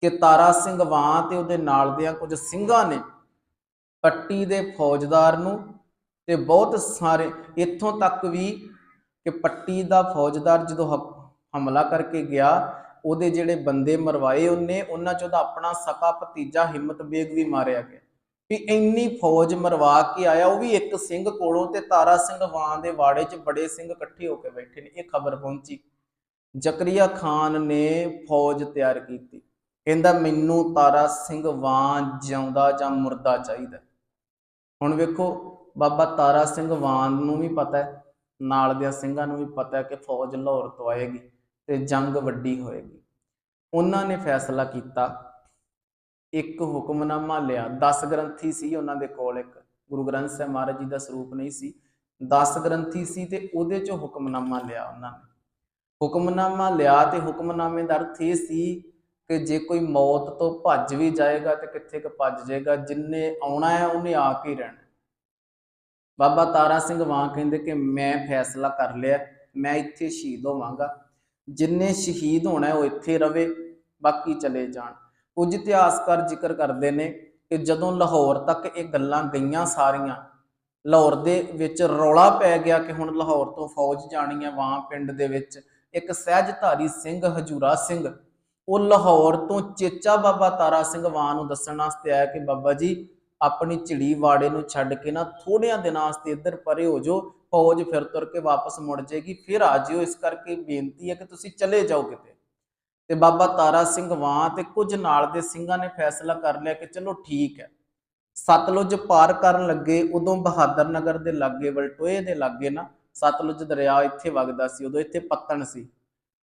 S1: ਕਿ ਤਾਰਾ ਸਿੰਘ ਵਾਂ ਤੇ ਉਹਦੇ ਨਾਲ ਦਿਆਂ ਕੁਝ ਸਿੰਘਾਂ ਨੇ ਪੱਟੀ ਦੇ ਫੌਜਦਾਰ ਨੂੰ ਤੇ ਬਹੁਤ ਸਾਰੇ ਇੱਥੋਂ ਤੱਕ ਵੀ ਕਿ ਪੱਟੀ ਦਾ ਫੌਜਦਾਰ ਜਦੋਂ ਹ- ਹਮਲਾ ਕਰਕੇ ਗਿਆ ਉਹਦੇ ਜਿਹੜੇ ਬੰਦੇ ਮਰਵਾਏ ਉਹਨੇ, ਉਹਨਾਂ ਚ ਉਹਦਾ ਆਪਣਾ ਸਕਾ ਭਤੀਜਾ ਹਿੰਮਤ ਬੇਗ ਵੀ ਮਾਰਿਆ ਗਿਆ। ਵੀ ਇੰਨੀ ਫੌਜ ਮਰਵਾ ਕੇ ਆਇਆ, ਉਹ ਵੀ ਇੱਕ ਸਿੰਘ ਕੋਲੋਂ ਤੇ ਤਾਰਾ ਸਿੰਘ ਵਾਂ ਦੇ ਵਾੜੇ 'ਚ ਬੜੇ ਸਿੰਘ ਇਕੱਠੇ ਹੋ ਕੇ ਬੈਠੇ ਨੇ, ਇਹ ਖਬਰ ਪਹੁੰਚੀ। ਜ਼ਕਰੀਆ ਖਾਨ ਨੇ ਫੌਜ ਤਿਆਰ ਕੀਤੀ। ਕਹਿੰਦਾ, ਮੈਨੂੰ ਤਾਰਾ ਸਿੰਘ ਵਾਂ ਜਿਉਂਦਾ ਜਾਂ ਮੁਰਦਾ ਚਾਹੀਦਾ ਹੁਣ ਵੇਖੋ, ਬਾਬਾ ਤਾਰਾ ਸਿੰਘ ਵਾਂ ਨੂੰ ਵੀ ਪਤਾ ਹੈ, ਨਾਲ ਦੇ ਸਿੰਘਾਂ ਨੂੰ ਵੀ ਪਤਾ ਹੈ ਕਿ ਫੌਜ ਲਾਹੌਰ ਤੋਂ ਆਏਗੀ। ਤੇ ਜੰਗ ਵੱਡੀ ਹੋਏਗੀ। ਉਹਨਾਂ ਨੇ ਫੈਸਲਾ ਕੀਤਾ, ਇੱਕ ਹੁਕਮਨਾਮਾ ਲਿਆ। 10 ਗ੍ਰੰਥੀ ਸੀ ਉਹਨਾਂ ਦੇ ਕੋਲ ਇੱਕ। ਗੁਰੂ ਗ੍ਰੰਥ ਸਾਹਿਬ ਮਹਾਰਾਜ ਜੀ ਦਾ ਸਰੂਪ ਨਹੀਂ ਸੀ। 10 ਗ੍ਰੰਥੀ ਸੀ ਤੇ ਉਹਦੇ ਚੋਂ ਹੁਕਮਨਾਮਾ ਲਿਆ ਉਹਨਾਂ ਨੇ। ਹੁਕਮਨਾਮਾ ਲਿਆ ਤੇ ਹੁਕਮਨਾਮੇ ਦਾ ਅਰਥ ਇਹ ਸੀ ਕਿ ਜੇ ਕੋਈ ਮੌਤ ਤੋਂ ਭੱਜ ਵੀ ਜਾਏਗਾ ਤੇ ਕਿੱਥੇ ਕੁ ਭੱਜ ਜਾਏਗਾ, ਜਿੰਨੇ ਆਉਣਾ ਹੈ ਉਹਨੇ ਆ ਕੇ ਰਹਿਣਾ। ਬਾਬਾ ਤਾਰਾ ਸਿੰਘ ਵਾਂ ਕਹਿੰਦੇ ਕਿ ਮੈਂ ਫੈਸਲਾ ਕਰ ਲਿਆ, ਮੈਂ ਇੱਥੇ ਸ਼ਹੀਦ ਹੋਵਾਂਗਾ। ਜਿੰਨੇ ਸ਼ਹੀਦ ਹੋਣਾ ਉਹ ਇੱਥੇ ਰਵੇ, ਬਾਕੀ ਚਲੇ ਜਾਣ। ਕੁਝ ਇਤਿਹਾਸਕਾਰ ਜ਼ਿਕਰ ਕਰਦੇ ਨੇ ਕਿ ਜਦੋਂ ਲਾਹੌਰ ਤੱਕ ਇਹ ਗੱਲਾਂ ਗਈਆਂ ਸਾਰੀਆਂ, ਲਾਹੌਰ ਦੇ ਵਿੱਚ ਰੌਲਾ ਪੈ ਗਿਆ ਕਿ ਹੁਣ ਲਾਹੌਰ ਤੋਂ ਫੌਜ ਜਾਣੀ ਹੈ ਵਾਂ ਪਿੰਡ ਦੇ ਵਿੱਚ, ਇੱਕ ਸਹਿਜਧਾਰੀ ਸਿੰਘ, ਹਜੂਰਾ ਸਿੰਘ, ਉਹ ਲਾਹੌਰ ਤੋਂ ਚੇਚਾ ਬਾਬਾ ਤਾਰਾ ਸਿੰਘ ਵਾਂ ਨੂੰ ਦੱਸਣ ਵਾਸਤੇ ਆਇਆ ਕਿ ਬਾਬਾ ਜੀ, ਆਪਣੀ ਝਿੜੀ ਵਾੜੇ ਨੂੰ ਛੱਡ ਕੇ ਨਾ ਥੋੜਿਆਂ ਦਿਨਾਂ ਵਾਸਤੇ ਇੱਧਰ ਪਰੇ ਹੋ ਜਾਓ ਫੌਜ ਫਿਰ ਤੁਰ ਕੇ ਵਾਪਸ ਮੁੜ ਜਾਏਗੀ ਫਿਰ ਆ ਜਿਓ। ਇਸ ਕਰਕੇ ਬੇਨਤੀ ਹੈ ਕਿ ਤੁਸੀਂ ਚਲੇ ਜਾਓ ਕਿਤੇ। ਤੇ ਬਾਬਾ ਤਾਰਾ ਸਿੰਘ ਵਾਂ ਤੇ ਕੁਝ ਨਾਲ ਦੇ ਸਿੰਘਾਂ ਨੇ ਫੈਸਲਾ ਕਰ ਲਿਆ ਕਿ ਚਲੋ ਠੀਕ ਹੈ। ਸਤਲੁਜ ਪਾਰ ਕਰਨ ਲੱਗੇ, ਉਦੋਂ ਬਹਾਦਰ ਨਗਰ ਦੇ ਲਾਗੇ, ਵਲਟੋਏ ਦੇ ਲਾਗੇ ਨਾ, ਸਤਲੁਜ ਦਰਿਆ ਇੱਥੇ ਵਗਦਾ ਸੀ, ਉਦੋਂ ਇੱਥੇ ਪੱਤਣ ਸੀ।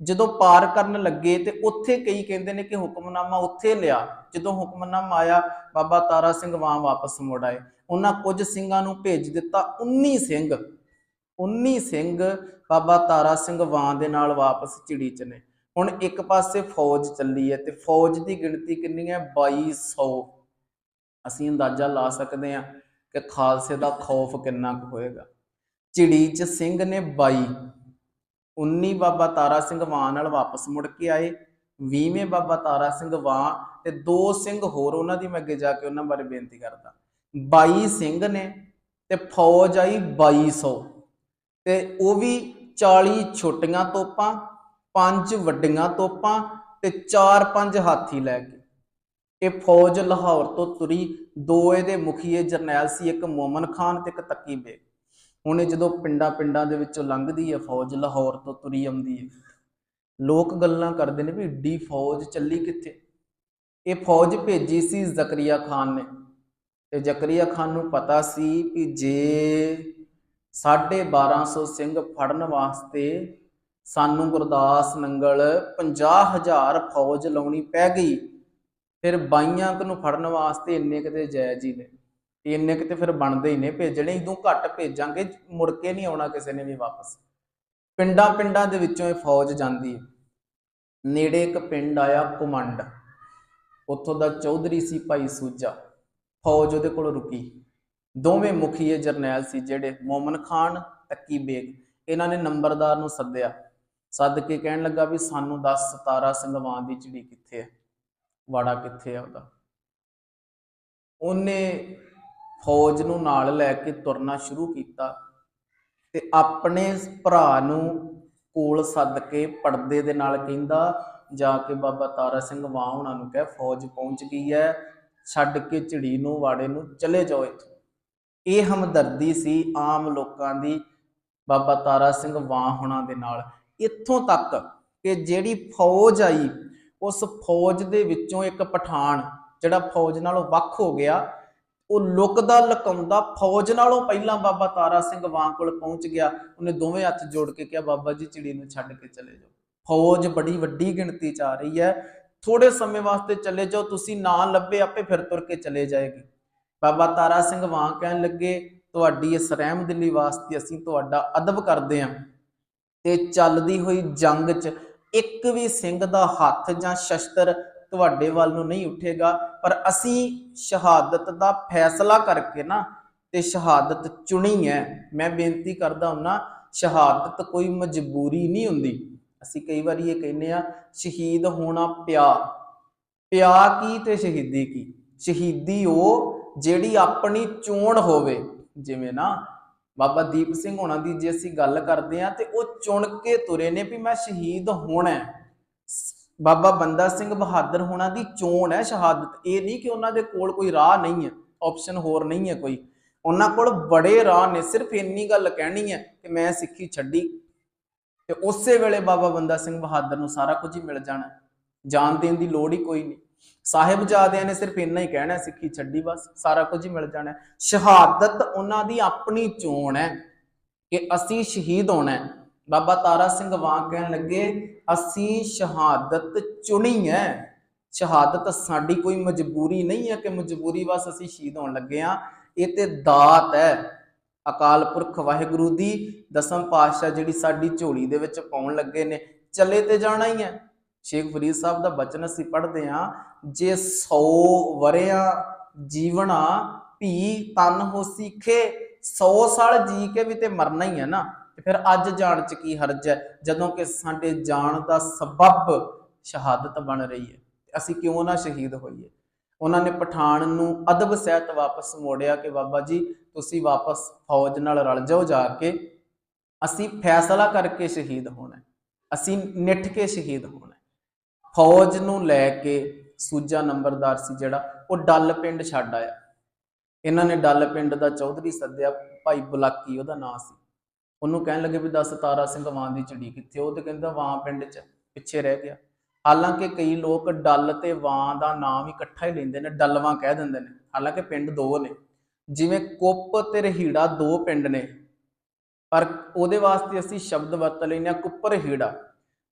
S1: ਜਦੋਂ ਪਾਰ ਕਰਨ ਲੱਗੇ ਤੇ ਉੱਥੇ ਕਈ ਕਹਿੰਦੇ ਨੇ ਕਿ ਹੁਕਮਨਾਮਾ ਉੱਥੇ ਲਿਆ। ਜਦੋਂ ਹੁਕਮਨਾਮਾ ਆਇਆ, ਬਾਬਾ ਤਾਰਾ ਸਿੰਘ ਵਾਂ ਵਾਪਸ ਮੁੜ ਆਏ। ਉਹਨਾਂ ਕੁਝ ਸਿੰਘਾਂ ਨੂੰ ਭੇਜ ਦਿੱਤਾ 19 ਸਿੰਘ। 19 ਸਿੰਘ ਬਾਬਾ ਤਾਰਾ ਸਿੰਘ ਵਾਂ ਦੇ ਨਾਲ ਵਾਪਸ ਚਿੜੀ ਚ ਨੇ। ਹੁਣ ਇੱਕ ਪਾਸੇ ਫੌਜ ਚੱਲੀ ਹੈ ਤੇ ਫੌਜ ਦੀ ਗਿਣਤੀ ਕਿੰਨੀ ਹੈ? 2200 ਅਸੀਂ ਅੰਦਾਜ਼ਾ ਲਾ ਸਕਦੇ ਹਾਂ ਕਿ ਖਾਲਸੇ ਦਾ ਖੌਫ ਕਿੰਨਾ ਕੁ ਹੋਏਗਾ। ਚਿੜੀ ਚ ਸਿੰਘ ਨੇ 22 19 ਬਾਬਾ ਤਾਰਾ ਸਿੰਘ ਵਾਂ ਨਾਲ ਵਾਪਸ ਮੁੜ ਕੇ ਆਏ। 20ਵੇਂ ਬਾਬਾ ਤਾਰਾ ਸਿੰਘ ਵਾਂ ਤੇ ਦੋ ਸਿੰਘ ਹੋਰ ਉਹਨਾਂ ਦੀ ਮੈਂ ਅੱਗੇ ਜਾ ਕੇ ਉਹਨਾਂ ਬਾਰੇ ਬੇਨਤੀ ਕਰਦਾ। 22 ਸਿੰਘ ਨੇ ਤੇ ਫੌਜ ਆਈ 2200 ਤੇ ਉਹ ਵੀ 40 ਛੋਟੀਆਂ ਤੋਪਾਂ, ਪੰਜ ਵੱਡੀਆਂ ਤੋਪਾਂ ਤੇ 4-5 ਹਾਥੀ ਲੈ ਕੇ। ਇਹ ਫੌਜ ਲਾਹੌਰ ਤੋਂ ਤੁਰੀ ਦੋ ਇਹਦੇ ਮੁਖੀਏ ਜਰਨੈਲ ਸੀ ਇੱਕ ਮੋਮਨ ਖਾਨ ਤੇ ਇੱਕ ਤੱਕੀ ਬੇਗ। ਹੁਣ ਜਦੋਂ ਪਿੰਡਾਂ ਪਿੰਡਾਂ ਦੇ ਵਿੱਚੋਂ ਲੰਘਦੀ ਹੈ, ਫੌਜ ਲਾਹੌਰ ਤੋਂ ਤੁਰੀ ਆਉਂਦੀ ਹੈ। ਲੋਕ ਗੱਲਾਂ ਕਰਦੇ ਨੇ ਵੀ ਏਡੀ ਫੌਜ ਚੱਲੀ ਕਿੱਥੇ? ਇਹ ਫੌਜ ਭੇਜੀ ਸੀ ਜ਼ਕਰੀਆ ਖਾਨ ਨੇ। ਤੇ ਜ਼ਕਰੀਆ ਖਾਨ ਨੂੰ ਪਤਾ ਸੀ ਕਿ ਜੇ 1250 ਸਿੰਘ ਫੜਨ ਵਾਸਤੇ ਸਾਨੂੰ ਗੁਰਦਾਸ ਨੰਗਲ 50000 ਫੌਜ ਲਾਉਣੀ ਪੈ ਗਈ। ਫਿਰ ਬਾਈਆਂ ਕੁ ਨੂੰ ਫੜਨ ਵਾਸਤੇ ਇੰਨੇ ਕਿਤੇ ਜਾਇਜ਼ ਹੀ ਨੇ। ਇੰਨੇ ਕਿਤੇ ਫਿਰ ਬਣਦੇ ਹੀ ਨੇ ਭੇਜਣੇ ਇਦੋਂ ਘੱਟ ਭੇਜਾਂਗੇ, ਮੁੜ ਕੇ ਨਹੀਂ ਆਉਣਾ ਕਿਸੇ ਨੇ ਵੀ ਵਾਪਸ। ਪਿੰਡਾਂ ਪਿੰਡਾਂ ਦੇ ਵਿੱਚੋਂ ਇਹ ਫੌਜ ਜਾਂਦੀ ਹੈ। ਨੇੜੇ ਇੱਕ ਪਿੰਡ ਆਇਆ ਕੁਮੰਡ ਉੱਥੋਂ ਦਾ ਚੌਧਰੀ ਸੀ ਭਾਈ ਸੂਜਾ। ਫੌਜ ਉਹਦੇ ਕੋਲ ਰੁਕੀ। ਦੋਵੇਂ ਮੁਖੀਏ ਜਰਨੈਲ ਸੀ ਜਿਹੜੇ ਮੋਮਨ ਖਾਨ, ਤੱਕੀ ਬੇਗ, ਇਹਨਾਂ ਨੇ ਨੰਬਰਦਾਰ ਨੂੰ ਸੱਦਿਆ। ਸੱਦ ਕੇ ਕਹਿਣ ਲੱਗਾ ਵੀ ਸਾਨੂੰ ਦੱਸ 17 ਸਿੰਘਵਾਂ ਦੀ ਚਿੜੀ ਕਿੱਥੇ ਹੈ? ਵਾੜਾ ਕਿੱਥੇ ਹੈ ਉਹਦਾ? ਉਹਨੇ ਫੌਜ ਨੂੰ ਨਾਲ ਲੈ ਕੇ ਤੁਰਨਾ ਸ਼ੁਰੂ ਕੀਤਾ ਤੇ ਆਪਣੇ ਭਰਾ ਨੂੰ ਕੋਲ ਸੱਦ ਕੇ ਪਰਦੇ ਦੇ ਨਾਲ ਕਹਿੰਦਾ, ਜਾ ਕੇ ਬਾਬਾ ਤਾਰਾ ਸਿੰਘ ਵਾਂ ਉਹਨਾਂ ਨੂੰ ਕਹਿ, ਫੌਜ ਪਹੁੰਚ ਗਈ ਹੈ, ਛੱਡ ਕੇ ਝਿੜੀ ਨੂੰ, ਵਾੜੇ ਨੂੰ ਚਲੇ ਜਾਓ ਇੱਥੋਂ। ਇਹ ਹਮਦਰਦੀ ਸੀ ਆਮ ਲੋਕਾਂ ਦੀ ਬਾਬਾ ਤਾਰਾ ਸਿੰਘ ਵਾਂ ਹੋਣਾ ਦੇ ਨਾਲ। ਇੱਥੋਂ ਤੱਕ ਕਿ ਜਿਹੜੀ ਫੌਜ ਆਈ, ਉਸ ਫੌਜ ਦੇ ਵਿੱਚੋਂ ਇੱਕ ਪਠਾਨ, ਜਿਹੜਾ ਫੌਜ ਨਾਲੋਂ ਵੱਖ ਹੋ ਗਿਆ, ਉਹ ਲੁਕਦਾ ਲਕਾਉਂਦਾ ਫੌਜ ਨਾਲੋਂ ਪਹਿਲਾਂ ਬਾਬਾ ਤਾਰਾ ਸਿੰਘ ਵਾਂ ਕੋਲ ਪਹੁੰਚ ਗਿਆ। ਉਹਨੇ ਦੋਵੇਂ ਹੱਥ ਜੋੜ ਕੇ ਕਿਹਾ, ਬਾਬਾ ਜੀ, ਚਿੜੀ ਨੂੰ ਛੱਡ ਕੇ ਚਲੇ ਜਾਓ। ਫੌਜ ਬੜੀ ਵੱਡੀ ਗਿਣਤੀ ਚ ਆ ਰਹੀ ਹੈ। ਥੋੜੇ ਸਮੇਂ ਵਾਸਤੇ ਚਲੇ ਜਾਓ। ਤੁਸੀਂ ਨਾ ਲੱਭੇ, ਆਪੇ ਫਿਰ ਤੁਰ ਕੇ ਚਲੇ ਜਾਏਗੀ। ਬਾਬਾ ਤਾਰਾ ਸਿੰਘ ਵਾਂ ਕਹਿਣ ਲੱਗੇ, ਤੁਹਾਡੀ ਇਸ ਰਹਿਮਦਿਲੀ ਵਾਸਤੇ ਅਸੀਂ ਤੁਹਾਡਾ ਅਦਬ ਕਰਦੇ ਹਾਂ ਤੇ ਚੱਲਦੀ ਹੋਈ ਜੰਗ 'ਚ ਇੱਕ ਵੀ ਸਿੰਘ ਦਾ ਹੱਥ ਜਾਂ ਸ਼ਸਤਰ ਤੁਹਾਡੇ ਵੱਲ ਨੂੰ ਨਹੀਂ ਉੱਠੇਗਾ, ਪਰ ਅਸੀਂ ਸ਼ਹਾਦਤ ਦਾ ਫੈਸਲਾ ਕਰਕੇ ਨਾ ਤੇ ਸ਼ਹਾਦਤ ਚੁਣੀ ਹੈ ਮੈਂ ਬੇਨਤੀ ਕਰਦਾ ਹੁੰਨਾ, ਸ਼ਹਾਦਤ ਕੋਈ ਮਜਬੂਰੀ ਨਹੀਂ ਹੁੰਦੀ। ਅਸੀਂ ਕਈ ਵਾਰੀ ਇਹ ਕਹਿੰਦੇ ਆ, ਸ਼ਹੀਦ ਹੋਣਾ ਪਿਆ। ਪਿਆ ਕੀ ਤੇ ਸ਼ਹੀਦੀ ਕੀ? ਸ਼ਹੀਦੀ ਉਹ ਜਿਹੜੀ ਆਪਣੀ ਚੋਣ ਹੋਵੇ, ਜਿਵੇਂ ਨਾ ਬਾਬਾ ਦੀਪ ਸਿੰਘ ਹੋਣਾ ਦੀ ਜੇ ਅਸੀਂ ਗੱਲ ਕਰਦੇ ਆ ਤੇ ਉਹ ਚੁਣ ਕੇ ਤੁਰੇ ਨੇ ਵੀ ਮੈਂ ਸ਼ਹੀਦ ਹੋਣਾ ਬਾਬਾ ਬੰਦਾ ਸਿੰਘ ਬਹਾਦਰ ਹੋਣਾ ਦੀ ਚੋਣ ਹੈ ਸ਼ਹਾਦਤ। ਇਹ ਨਹੀਂ ਕਿ ਉਹਨਾਂ ਦੇ ਕੋਲ ਕੋਈ ਰਾਹ ਨਹੀਂ ਹੈ ਆਪਸ਼ਨ ਹੋਰ ਨਹੀਂ ਹੈ ਕੋਈ। ਉਹਨਾਂ ਕੋਲ ਬੜੇ ਰਾਹ ਨੇ, ਸਿਰਫ ਇੰਨੀ ਗੱਲ ਕਹਿਣੀ ਹੈ ਕਿ ਮੈਂ ਸਿੱਖੀ ਛੱਡੀ ਤੇ ਉਸੇ ਵੇਲੇ ਬਾਬਾ ਬੰਦਾ ਸਿੰਘ ਬਹਾਦਰ ਨੂੰ ਸਾਰਾ ਕੁਝ ਹੀ ਮਿਲ ਜਾਣਾ। ਜਾਨ ਦੇਣ ਦੀ ਲੋੜ ਹੀ ਕੋਈ ਨਹੀਂ। ਸਾਹਿਬਜ਼ਾਦਿਆਂ ਨੇ ਸਿਰਫ ਇੰਨਾ ਹੀ ਕਹਿਣਾ ਸਿੱਖੀ ਛੱਡੀ ਬਸ, ਸਾਰਾ ਕੁਝ ਹੀ ਮਿਲ ਜਾਣਾ ਸ਼ਹਾਦਤ ਉਹਨਾਂ ਦੀ ਆਪਣੀ ਚੋਣ ਹੈ ਕਿ ਅਸੀਂ ਸ਼ਹੀਦ ਹੋਣਾ ਬਾਬਾ ਤਾਰਾ ਸਿੰਘ ਵਾਂਗ ਕਹਿਣ ਲੱਗੇ, ਅਸੀਂ ਸ਼ਹਾਦਤ ਚੁਣੀ ਹੈ। ਸ਼ਹਾਦਤ ਸਾਡੀ ਕੋਈ ਮਜਬੂਰੀ ਨਹੀਂ ਹੈ ਕਿ ਮਜਬੂਰੀ ਬਸ ਅਸੀਂ ਸ਼ਹੀਦ ਹੋਣ ਲੱਗੇ ਆ ਇਹ ਤੇ ਦਾਤ ਹੈ। ਅਕਾਲ ਪੁਰਖ ਵਾਹਿਗੁਰੂ ਦੀ ਦਸਮ ਪਾਤਸ਼ਾਹ ਜਿਹੜੀ ਸਾਡੀ ਝੋਲੀ ਦੇ ਵਿੱਚ ਪਾਉਣ ਲੱਗੇ ਨੇ, ਚਲੇ ਤੇ ਜਾਣਾ ਹੀ ਹੈ। ਸ਼ੇਖ ਫਰੀਦ ਸਾਹਿਬ ਦਾ ਬਚਨ ਅਸੀਂ ਪੜ੍ਹਦੇ ਆ ਜੇ 100 ਵਰਿਆਂ ਜੀਵਣਾ ਭੀ ਤਨ ਹੋ ਸਿੱਖੇ 100 ਸਾਲ ਜੀ ਕੇ ਵੀ ਤੇ ਮਰਨਾ ਹੀ ਹੈ ਨਾ। ਤੇ ਫਿਰ ਅੱਜ ਜਾਣ ਚ ਕੀ ਹਰਜ ਹੈ? ਜਦੋਂ ਕਿ ਸਾਡੇ ਜਾਣ ਦਾ ਸਬਬ ਸ਼ਹਾਦਤ ਬਣ ਰਹੀ ਹੈ। ਅਸੀਂ ਕਿਉਂ ਨਾ ਸ਼ਹੀਦ ਹੋਈਏ? ਉਹਨਾਂ ਨੇ ਪਠਾਨ ਨੂੰ ਅਦਬ ਸਹਿਤ ਵਾਪਸ ਮੋੜਿਆ ਕਿ ਬਾਬਾ ਜੀ, ਤੁਸੀਂ ਵਾਪਸ ਫੌਜ ਨਾਲ ਰਲ ਜਾਓ ਜਾ ਕੇ। ਅਸੀਂ ਫੈਸਲਾ ਕਰਕੇ ਸ਼ਹੀਦ ਹੋਣਾ ਅਸੀਂ ਨਿੱਠ ਕੇ ਸ਼ਹੀਦ ਹੋਣਾ ਫੌਜ ਨੂੰ ਲੈ ਕੇ ਸੂਜਾ ਨੰਬਰਦਾਰ ਸੀ ਜਿਹੜਾ, ਉਹ ਡੱਲ ਪਿੰਡ ਛੱਡ ਆਇਆ। ਇਹਨਾਂ ਨੇ ਡੱਲ ਪਿੰਡ ਦਾ ਚੌਧਰੀ ਸੱਦਿਆ, ਭਾਈ ਬੁਲਾਕੀ ਉਹਦਾ ਨਾਂ ਸੀ। ਉਹਨੂੰ ਕਹਿਣ ਲੱਗੇ ਵੀ ਦੱਸ ਤਾਰਾ ਸਿੰਘ ਵਾਂ ਦੀ ਚਿੜੀ ਕਿੱਥੇ ਉਹ ਤੇ ਕਹਿੰਦਾ ਵਾਂ ਪਿੰਡ 'ਚ, ਪਿੱਛੇ ਰਹਿ ਗਿਆ। ਹਾਲਾਂਕਿ ਕਈ ਲੋਕ ਡੱਲ ਤੇ ਵਾਂ ਦਾ ਨਾਮ ਇਕੱਠਾ ਹੀ ਲੈਂਦੇ ਨੇ, ਡੱਲਵਾਂ ਕਹਿ ਦਿੰਦੇ ਨੇ। ਹਾਲਾਂਕਿ ਪਿੰਡ ਦੋ ਨੇ। ਜਿਵੇਂ ਕੁੱਪ ਤੇ ਰਹੀੜਾ ਦੋ ਪਿੰਡ ਨੇ। ਪਰ ਉਹਦੇ ਵਾਸਤੇ ਅਸੀਂ ਸ਼ਬਦ ਵਰਤ ਲੈਂਦੇ ਹਾਂ ਕੁੱਪਰ ਹੀੜਾ।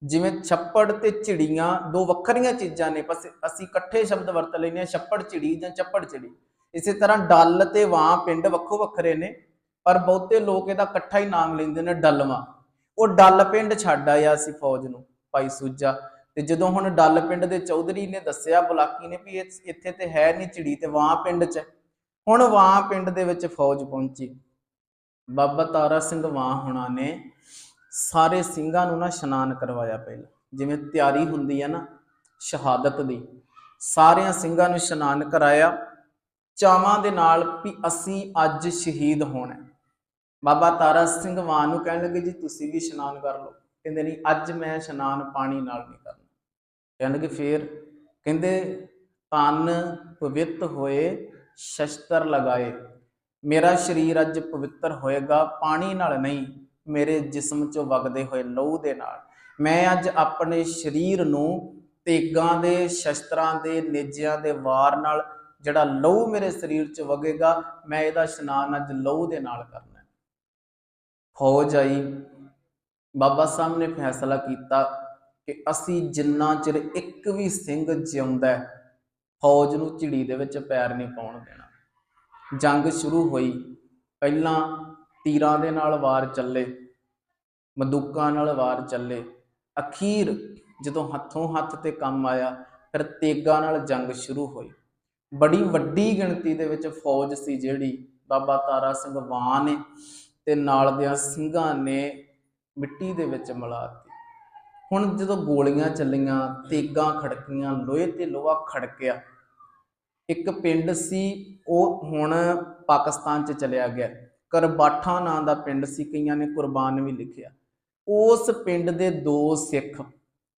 S1: ਜਿਵੇਂ ਛੱਪੜ ਤੇ ਚਿੜੀਆਂ ਦੋ ਵੱਖਰੀਆਂ ਚੀਜ਼ਾਂ ਨੇ, ਬਸ ਅਸੀਂ ਇਕੱਠੇ ਸ਼ਬਦ ਵਰਤ ਲੈਂਦੇ ਹਾਂ, ਛੱਪੜ ਚਿੜੀ ਜਾਂ ਛੱਪੜ ਚਿੜੀ। ਇਸੇ ਤਰ੍ਹਾਂ ਡੱਲ ਤੇ ਵਾਂ ਪਿੰਡ ਵੱਖੋ ਵੱਖਰੇ ਨੇ, ਪਰ ਬਹੁਤੇ ਲੋਕ ਇਹਦਾ ਇਕੱਠਾ ਹੀ ਨਾਮ ਲੈਂਦੇ ਨੇ ਡੱਲਵਾਂ ਉਹ ਡੱਲ ਪਿੰਡ ਛੱਡ ਆਇਆ ਸੀ ਫੌਜ ਨੂੰ, ਭਾਈ ਸੂਜਾ। ਤੇ ਜਦੋਂ ਹੁਣ ਡੱਲ ਪਿੰਡ ਦੇ ਚੌਧਰੀ ਨੇ ਦੱਸਿਆ ਬੁਲਾਕੀ ਨੇ ਵੀ ਇਹ- ਇੱਥੇ ਤੇ ਹੈ ਨਹੀਂ ਚਿੜੀ ਤੇ ਵਾਂ ਪਿੰਡ 'ਚ। ਹੁਣ ਵਾਂ ਪਿੰਡ ਦੇ ਵਿੱਚ ਫੌਜ ਪਹੁੰਚੀ। ਬਾਬਾ ਤਾਰਾ ਸਿੰਘ ਵਾਂ ਹੁਣਾਂ ਨੇ ਸਾਰੇ ਸਿੰਘਾਂ ਨੂੰ ਨਾ ਇਸ਼ਨਾਨ ਕਰਵਾਇਆ ਪਹਿਲਾਂ। ਜਿਵੇਂ ਤਿਆਰੀ ਹੁੰਦੀ ਹੈ ਨਾ, ਸ਼ਹਾਦਤ ਦੀ। ਸਾਰਿਆਂ ਸਿੰਘਾਂ ਨੂੰ ਇਸ਼ਨਾਨ ਕਰਾਇਆ। ਚਾਵਾਂ ਦੇ ਨਾਲ ਵੀ ਅਸੀਂ ਅੱਜ ਸ਼ਹੀਦ ਹੋਣਾ ਹੈ। ਬਾਬਾ ਤਾਰਾ ਸਿੰਘ ਮਾਨ ਨੂੰ ਕਹਿਣ ਲੱਗੇ, ਜੀ ਤੁਸੀਂ ਵੀ ਇਸ਼ਨਾਨ ਕਰ ਲਓ। ਕਹਿੰਦੇ, ਨਹੀਂ, ਅੱਜ ਮੈਂ ਇਸ਼ਨਾਨ ਪਾਣੀ ਨਾਲ ਨਹੀਂ ਕਰਨਾ। ਕਹਿਣ ਲੱਗੇ, ਫੇਰ? ਕਹਿੰਦੇ ਤਨ ਪਵਿੱਤ ਹੋਏ, ਸ਼ਸਤਰ ਲਗਾਏ। ਮੇਰਾ ਸਰੀਰ ਅੱਜ ਪਵਿੱਤਰ ਹੋਏਗਾ, ਪਾਣੀ ਨਾਲ ਨਹੀਂ ਮੇਰੇ ਜਿਸਮ ਚੋਂ ਵਗਦੇ ਹੋਏ ਲਹੂ ਦੇ ਨਾਲ। ਮੈਂ ਅੱਜ ਆਪਣੇ ਸਰੀਰ ਨੂੰ ਤੇਗਾਂ ਦੇ, ਸ਼ਸਤਰਾਂ ਦੇ, ਨੇਜਿਆਂ ਦੇ ਵਾਰ ਨਾਲ ਜਿਹੜਾ ਲਹੂ ਮੇਰੇ ਸਰੀਰ 'ਚ ਵਗੇਗਾ, ਮੈਂ ਇਹਦਾ ਇਸ਼ਨਾਨ ਅੱਜ ਲਹੂ ਦੇ ਨਾਲ ਕਰਨਾ ਹੈ। ਫੌਜ ਆਈ। ਬਾਬਾ ਸਾਹਿਬ ਨੇ ਫੈਸਲਾ ਕੀਤਾ ਕਿ ਅਸੀਂ ਜਿੰਨਾ ਚਿਰ ਇੱਕ ਵੀ ਸਿੰਘ ਜਿਉਂਦਾ ਫੌਜ ਨੂੰ ਝਿੜੀ ਦੇ ਵਿੱਚ ਪੈਰ ਨਹੀਂ ਪਾਉਣ ਦੇਣਾ। ਜੰਗ ਸ਼ੁਰੂ ਹੋਈ। ਪਹਿਲਾਂ ਤੀਰਾਂ ਦੇ ਨਾਲ ਵਾਰ ਚੱਲੇ, ਬੰਦੂਕਾਂ ਨਾਲ ਵਾਰ ਚੱਲੇ। ਅਖੀਰ ਜਦੋਂ ਹੱਥੋਂ ਹੱਥ ਤੇ ਕੰਮ ਆਇਆ, ਫਿਰ ਤੇਗਾਂ ਨਾਲ ਜੰਗ ਸ਼ੁਰੂ ਹੋਈ। ਬੜੀ ਵੱਡੀ ਗਿਣਤੀ ਦੇ ਵਿੱਚ ਫੌਜ ਸੀ ਜਿਹੜੀ ਬਾਬਾ ਤਾਰਾ ਸਿੰਘ ਵਾਂ ਨੇ ਤੇ ਨਾਲ ਦਿਆਂ ਸਿੰਘਾਂ ਨੇ ਮਿੱਟੀ ਦੇ ਵਿੱਚ ਮਿਲਾਤੀ ਹੁਣ ਜਦੋਂ ਗੋਲੀਆਂ ਚੱਲੀਆਂ, ਤੇਗਾਂ ਖੜਕੀਆਂ, ਲੋਹੇ ਤੇ ਲੋਹਾ ਖੜਕਿਆ, ਇੱਕ ਪਿੰਡ ਸੀ, ਉਹ ਹੁਣ ਪਾਕਿਸਤਾਨ ਚ ਚਲਿਆ ਗਿਆ। ਕਰਬਾਠਾ ਨਾਂ ਦਾ ਪਿੰਡ ਸੀ, ਕਈਆਂ ਨੇ ਕੁਰਬਾਨ ਵੀ ਲਿਖਿਆ। ਉਸ ਪਿੰਡ ਦੇ ਦੋ ਸਿੱਖ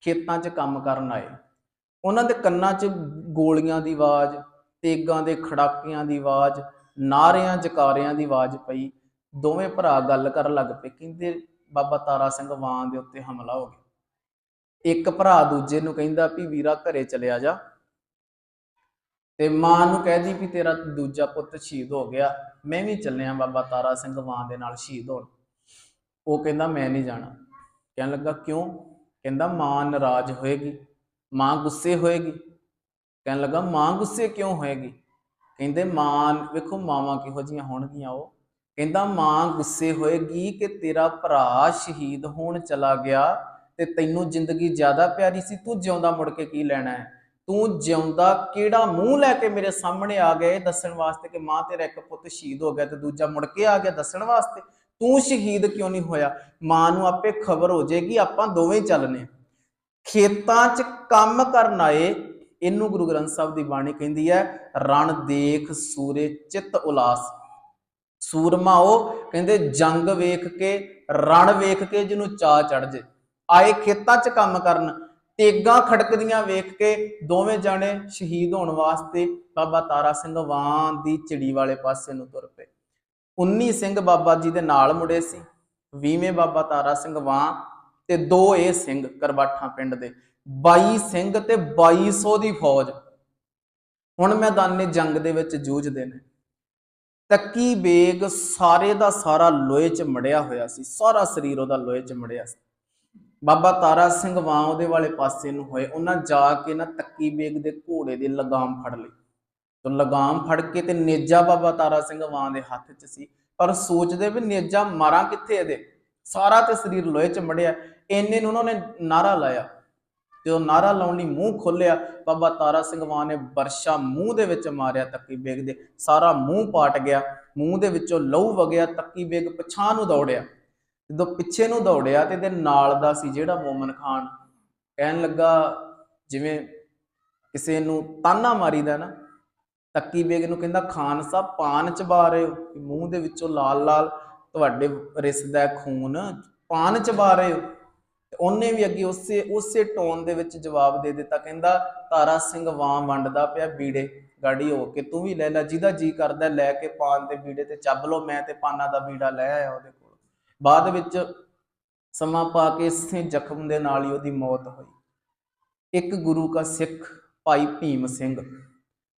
S1: ਖੇਤਾਂ 'ਚ ਕੰਮ ਕਰਨ ਆਏ। ਉਹਨਾਂ ਦੇ ਕੰਨਾਂ 'ਚ ਗੋਲੀਆਂ ਦੀ ਆਵਾਜ਼, ਤੇਗਾਂ ਦੇ ਖੜਾਕਿਆਂ ਦੀ ਆਵਾਜ਼, ਨਾਰਿਆਂ, ਜਕਾਰਿਆਂ ਦੀ ਆਵਾਜ਼ ਪਈ। ਦੋਵੇਂ ਭਰਾ ਗੱਲ ਕਰਨ ਲੱਗ ਪਏ, ਕਹਿੰਦੇ, ਬਾਬਾ ਤਾਰਾ ਸਿੰਘ ਵਾਂ ਦੇ ਉੱਤੇ ਹਮਲਾ ਹੋ ਗਿਆ। ਇੱਕ ਭਰਾ ਦੂਜੇ ਨੂੰ ਕਹਿੰਦਾ ਵੀ, ਵੀਰਾ, ਘਰੇ ਚਲਿਆ ਜਾ। ਤੇ ਮਾਂ ਨੂੰ ਕਹਿਦੀ ਵੀ, ਤੇਰਾ ਦੂਜਾ ਪੁੱਤ ਸ਼ਹੀਦ ਹੋ ਗਿਆ। ਮੈਂ ਵੀ ਚੱਲਿਆ ਬਾਬਾ ਤਾਰਾ ਸਿੰਘ ਵਾਂ ਦੇ ਨਾਲ ਸ਼ਹੀਦ ਹੋਣ। ਉਹ ਕਹਿੰਦਾ, ਮੈਂ ਨਹੀਂ ਜਾਣਾ। ਕਹਿਣ ਲੱਗਾ, ਕਿਉਂ? ਕਹਿੰਦਾ, ਮਾਂ ਨਾਰਾਜ਼ ਹੋਏਗੀ, ਮਾਂ ਗੁੱਸੇ ਹੋਏਗੀ। ਕਹਿਣ ਲੱਗਾ, ਮਾਂ ਗੁੱਸੇ ਕਿਉਂ ਹੋਏਗੀ? ਕਹਿੰਦੇ, ਮਾਂ, ਵੇਖੋ, ਮਾਵਾਂ ਕਿਹੋ ਜੀਆਂ ਹੋਣਗੀਆਂ ਉਹ। ਕਹਿੰਦਾ, ਮਾਂ ਗੁੱਸੇ ਹੋਏਗੀ ਕਿ ਤੇਰਾ ਭਰਾ ਸ਼ਹੀਦ ਹੋਣ ਚਲਾ ਗਿਆ ਤੇ ਤੈਨੂੰ ਜ਼ਿੰਦਗੀ ਜ਼ਿਆਦਾ ਪਿਆਰੀ ਸੀ, ਤੂੰ ਜਿਉਂਦਾ ਮੁੜ ਕੇ ਕੀ ਲੈਣਾ ਹੈ? ਤੂੰ ਜਿਉਂਦਾ ਕਿਹੜਾ ਮੂੰਹ ਲੈ ਕੇ ਮੇਰੇ ਸਾਹਮਣੇ ਆ ਗਿਆ? ਇਹ ਦੱਸਣ ਵਾਸਤੇ ਕਿ ਮਾਂ ਤੇਰਾ ਇੱਕ ਪੁੱਤ ਸ਼ਹੀਦ ਹੋ ਗਿਆ ਤੇ ਦੂਜਾ ਮੁੜ ਕੇ ਆ ਗਿਆ ਦੱਸਣ ਵਾਸਤੇ। ਤੂੰ ਸ਼ਹੀਦ ਕਿਉਂ ਨਹੀਂ ਹੋਇਆ? ਮਾਂ ਨੂੰ ਆਪੇ ਖਬਰ ਹੋ ਜਾਏਗੀ, ਆਪਾਂ ਦੋਵੇਂ ਚੱਲਨੇ ਆ। ਖੇਤਾਂ 'ਚ ਕੰਮ ਕਰਨ ਆਏ, ਇਹਨੂੰ ਗੁਰੂ ਗ੍ਰੰਥ ਸਾਹਿਬ ਦੀ ਬਾਣੀ ਕਹਿੰਦੀ ਹੈ, ਰਣ ਦੇਖ ਸੂਰੇ ਚਿੱਤ ਉਲਾਸ। ਸੂਰਮਾ ਉਹ ਕਹਿੰਦੇ, ਜੰਗ ਵੇਖ ਕੇ, ਰਣ ਵੇਖ ਕੇ ਜਿਹਨੂੰ ਚਾ ਚੜ ਜੇ। ਆਏ ਖੇਤਾਂ 'ਚ ਕੰਮ ਕਰਨ ਤੇਗਾਂ ਖੜਕਦੀਆਂ ਵੇਖ ਕੇ ਦੋਵੇਂ ਜਾਣੇ ਸ਼ਹੀਦ ਹੋਣ ਵਾਸਤੇ ਬਾਬਾ ਤਾਰਾ ਸਿੰਘ ਵਾਂ ਦੀ ਚਿੜੀ ਵਾਲੇ ਪਾਸੇ ਨੂੰ ਤੁਰ ਪਏ। 19 ਸਿੰਘ ਬਾਬਾ ਜੀ ਦੇ ਨਾਲ ਮੁੜੇ ਸੀ 20ਵੇਂ ਬਾਬਾ ਤਾਰਾ ਸਿੰਘ ਵਾਂ ਤੇ ਦੋ ਇਹ ਸਿੰਘ ਕਰਬਾਠਾ ਪਿੰਡ ਦੇ 22 ਸਿੰਘ ਤੇ 2200 ਦੀ ਫੌਜ। ਹੁਣ ਮੈਦਾਨੇ ਜੰਗ ਦੇ ਵਿੱਚ ਜੂਝਦੇ ਨੇ। ਤੱਕੀ ਬੇਗ ਸਾਰੇ ਦਾ ਸਾਰਾ ਲੋਹੇ 'ਚ ਮੜਿਆ ਹੋਇਆ ਸੀ, ਸਾਰਾ ਸਰੀਰ ਉਹਦਾ ਲੋਹੇ 'ਚ ਮੜਿਆ ਸੀ। ਬਾਬਾ ਤਾਰਾ ਸਿੰਘ ਵਾਂ ਉਹਦੇ ਵਾਲੇ ਪਾਸੇ ਨੂੰ ਹੋਏ। ਉਹਨਾਂ ਜਾ ਕੇ ਨਾ ਤੱਕੀ ਬੇਗ ਦੇ ਘੋੜੇ ਦੀ ਲਗਾਮ ਫੜ ਲਈ ਤੇ ਲਗਾਮ ਫੜ ਕੇ ਤੇ ਨੇਜਾ ਬਾਬਾ ਤਾਰਾ ਸਿੰਘ ਵਾਂ ਦੇ ਹੱਥ 'ਚ ਸੀ। ਪਰ ਸੋਚਦੇ ਵੀ ਨੇਜਾ ਮਾਰਾਂ ਕਿੱਥੇ ਇਹਦੇ? ਸਾਰਾ ਤੇ ਸਰੀਰ ਲੋਹੇ 'ਚ ਮੜਿਆ। ਇੰਨੇ ਨੂੰ ਉਹਨਾਂ ਨੇ ਨਾਰਾ ਲਾਇਆ। ਜਦੋਂ ਨਾਰਾ ਲਾਉਣ ਲਈ ਮੂੰਹ ਖੋਲਿਆ ਬਾਬਾ ਤਾਰਾ ਸਿੰਘ ਵਾਂ ਨੇ ਵਰਸ਼ਾ ਮੂੰਹ ਦੇ ਵਿੱਚ ਮਾਰਿਆ ਤੱਕੀ ਬੇਗ ਦੇ। ਸਾਰਾ ਮੂੰਹ ਪਾਟ ਗਿਆ। ਮੂੰਹ ਦੇ ਵਿੱਚੋਂ ਲਹੂ ਵਗਿਆ। ਤੱਕੀ ਬੇਗ ਪਛਾਂ ਨੂੰ ਦੌੜਿਆ। ਜਦੋਂ ਪਿੱਛੇ ਨੂੰ ਦੌੜਿਆ ਤੇ ਇਹਦੇ ਨਾਲ ਦਾ ਸੀ ਜਿਹੜਾ ਮੋਮਨ ਖਾਨ ਕਹਿਣ ਲੱਗਾ ਜਿਵੇਂ ਕਿਸੇ ਨੂੰ ਤਾਨਾ ਮਾਰੀਦਾ ਨਾ, ਤੱਕੀ ਬੇਗ ਨੂੰ ਕਹਿੰਦਾ, ਖਾਨ ਸਾਹਿਬ, ਪਾਨ ਚਬਾ ਰਹੇ ਹੋ? ਮੂੰਹ ਦੇ ਵਿੱਚੋਂ ਲਾਲ ਲਾਲ ਤੁਹਾਡੇ ਰਿਸਦਾ ਖੂਨ ਪਾਨ ਚਬਾ ਰਹੇ ਹੋ? ਉਹਨੇ ਵੀ ਅੱਗੇ ਉਸੇ ਉਸੇ ਟੋਨ ਦੇ ਵਿੱਚ ਜਵਾਬ ਦੇ ਦਿੱਤਾ, ਕਹਿੰਦਾ, ਤਾਰਾ ਸਿੰਘ ਵਾਂ ਵੰਡਦਾ ਪਿਆ ਬੀੜੇ, ਗਾੜੀ ਹੋ ਕੇ ਤੂੰ ਵੀ ਲੈ ਲੈ, ਜਿਹਦਾ ਜੀ ਕਰਦਾ ਲੈ ਕੇ ਪਾਨ ਦੇ ਬੀੜੇ ਤੇ ਚੱਬ ਲੋ ਮੈਂ ਤੇ ਪਾਨਾ ਦਾ ਬੀੜਾ ਲੈ ਆਇਆ ਉਹਦੇ ਕੋਲ। ਬਾਅਦ ਵਿੱਚ ਸਮਾਂ ਪਾ ਕੇ ਇਸੇ ਜ਼ਖਮ ਦੇ ਨਾਲ ਹੀ ਉਹਦੀ ਮੌਤ ਹੋਈ। ਇੱਕ ਗੁਰੂ ਦਾ ਸਿੱਖ ਭਾਈ ਭੀਮ ਸਿੰਘ,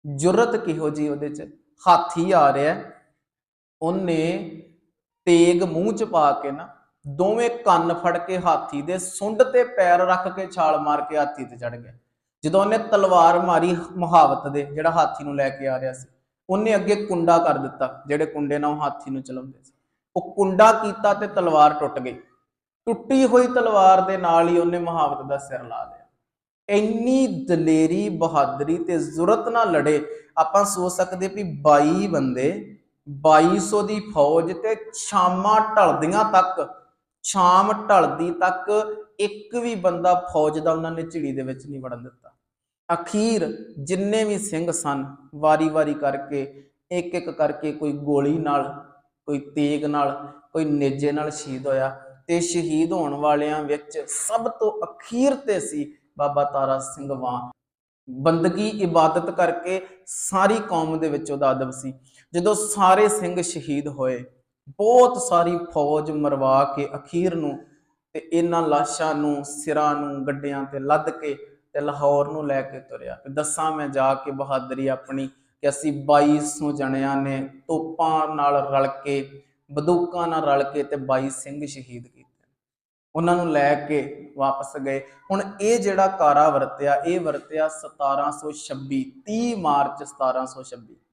S1: ਜੁਰਤ ਕਿਹੋ ਜੀ ਉਹਦੇ ਚ? ਹਾਥੀ ਆ ਰਿਹਾ। ਉਹਨੇ ਤੇਗ ਮੂੰਹ ਚ ਪਾ ਕੇ ਨਾ ਦੋਵੇਂ ਕੰਨ ਫੜ ਕੇ ਹਾਥੀ ਦੇ ਸੁੰਡ ਤੇ ਪੈਰ ਰੱਖ ਕੇ ਛਾਲ ਮਾਰ ਕੇ ਹਾਥੀ ਤੇ ਚੜ ਗਿਆ। ਜਦੋਂ ਉਹਨੇ ਤਲਵਾਰ ਮਾਰੀ ਮੁਹਾਵਤ ਦੇ, ਜਿਹੜਾ ਹਾਥੀ ਨੂੰ ਲੈ ਕੇ ਆ ਰਿਹਾ ਸੀ, ਉਹਨੇ ਅੱਗੇ ਕੁੰਡਾ ਕਰ ਦਿੱਤਾ, ਜਿਹੜੇ ਕੁੰਡੇ ਨਾਲ ਉਹ ਹਾਥੀ ਨੂੰ ਚਲਾਉਂਦੇ ਸੀ। ਉਹ ਕੁੰਡਾ ਕੀਤਾ ਤੇ ਤਲਵਾਰ ਟੁੱਟ ਗਈ। ਟੁੱਟੀ ਹੋਈ ਤਲਵਾਰ ਦੇ ਨਾਲ ਹੀ ਉਹਨੇ ਮੁਹਾਵਤ ਦਾ ਸਿਰ ਲਾ ਲਿਆ। ਇੰਨੀ ਦਲੇਰੀ, ਬਹਾਦਰੀ ਤੇ ਜ਼ੁਰਤ ਨਾਲ ਲੜੇ, ਆਪਾਂ ਸੋਚ ਸਕਦੇ ਵੀ 22 ਬੰਦੇ 2200 ਦੀ ਫੌਜ ਤੇ ਸ਼ਾਮਾਂ ਢਲਦੀਆਂ ਤੱਕ ਸ਼ਾਮ ਢਲਦੀ ਤੱਕ ਇੱਕ ਵੀ ਬੰਦਾ ਫੌਜ ਦਾ ਉਹਨਾਂ ਨੇ ਝਿੜੀ ਦੇ ਵਿੱਚ ਨਹੀਂ ਵੜਨ ਦਿੱਤਾ। ਅਖੀਰ ਜਿੰਨੇ ਵੀ ਸਿੰਘ ਸਨ, ਵਾਰੀ-ਵਾਰੀ ਕਰਕੇ ਇੱਕ ਇੱਕ ਕਰਕੇ ਕੋਈ ਗੋਲੀ ਨਾਲ ਕੋਈ ਤੇਗ ਨਾਲ, ਕੋਈ ਨੇਜੇ ਨਾਲ ਸ਼ਹੀਦ ਹੋਇਆ ਤੇ ਸ਼ਹੀਦ ਹੋਣ ਵਾਲਿਆਂ ਵਿੱਚ ਸਭ ਤੋਂ ਅਖੀਰ ਤੇ ਸੀ ਬਾਬਾ ਤਾਰਾ ਸਿੰਘ ਵਾਂ ਬੰਦਗੀ, ਇਬਾਦਤ ਕਰਕੇ ਸਾਰੀ ਕੌਮ ਦੇ ਵਿੱਚ ਉਹਦਾ ਅਦਬ ਸੀ। ਜਦੋਂ ਸਾਰੇ ਸਿੰਘ ਸ਼ਹੀਦ ਹੋਏ, ਬਹੁਤ ਸਾਰੀ ਫੌਜ ਮਰਵਾ ਕੇ ਅਖੀਰ ਨੂੰ ਤੇ ਇਹਨਾਂ ਲਾਸ਼ਾਂ ਨੂੰ, ਸਿਰਾਂ ਨੂੰ, ਗੱਡਿਆਂ ਤੇ ਲੱਦ ਕੇ ਤੇ ਲਾਹੌਰ ਨੂੰ ਲੈ ਕੇ ਤੁਰਿਆ। ਦੱਸਾਂ ਮੈਂ ਜਾ ਕੇ ਬਹਾਦਰੀ ਆਪਣੀ ਕਿ ਅਸੀਂ 2200 ਜਣਿਆਂ ਨੇ ਤੋਪਾਂ ਨਾਲ ਰਲ ਕੇ, ਬੰਦੂਕਾਂ ਨਾਲ ਰਲ ਕੇ ਤੇ 22 ਸਿੰਘ ਸ਼ਹੀਦ ਕੀਤੇ। ਉਹਨਾਂ ਨੂੰ ਲੈ ਕੇ ਵਾਪਸ ਗਏ। ਹੁਣ ਇਹ ਜਿਹੜਾ ਕਾਰਾ ਵਰਤਿਆ, ਇਹ ਵਰਤਿਆ 1726 30 ਮਾਰਚ 1726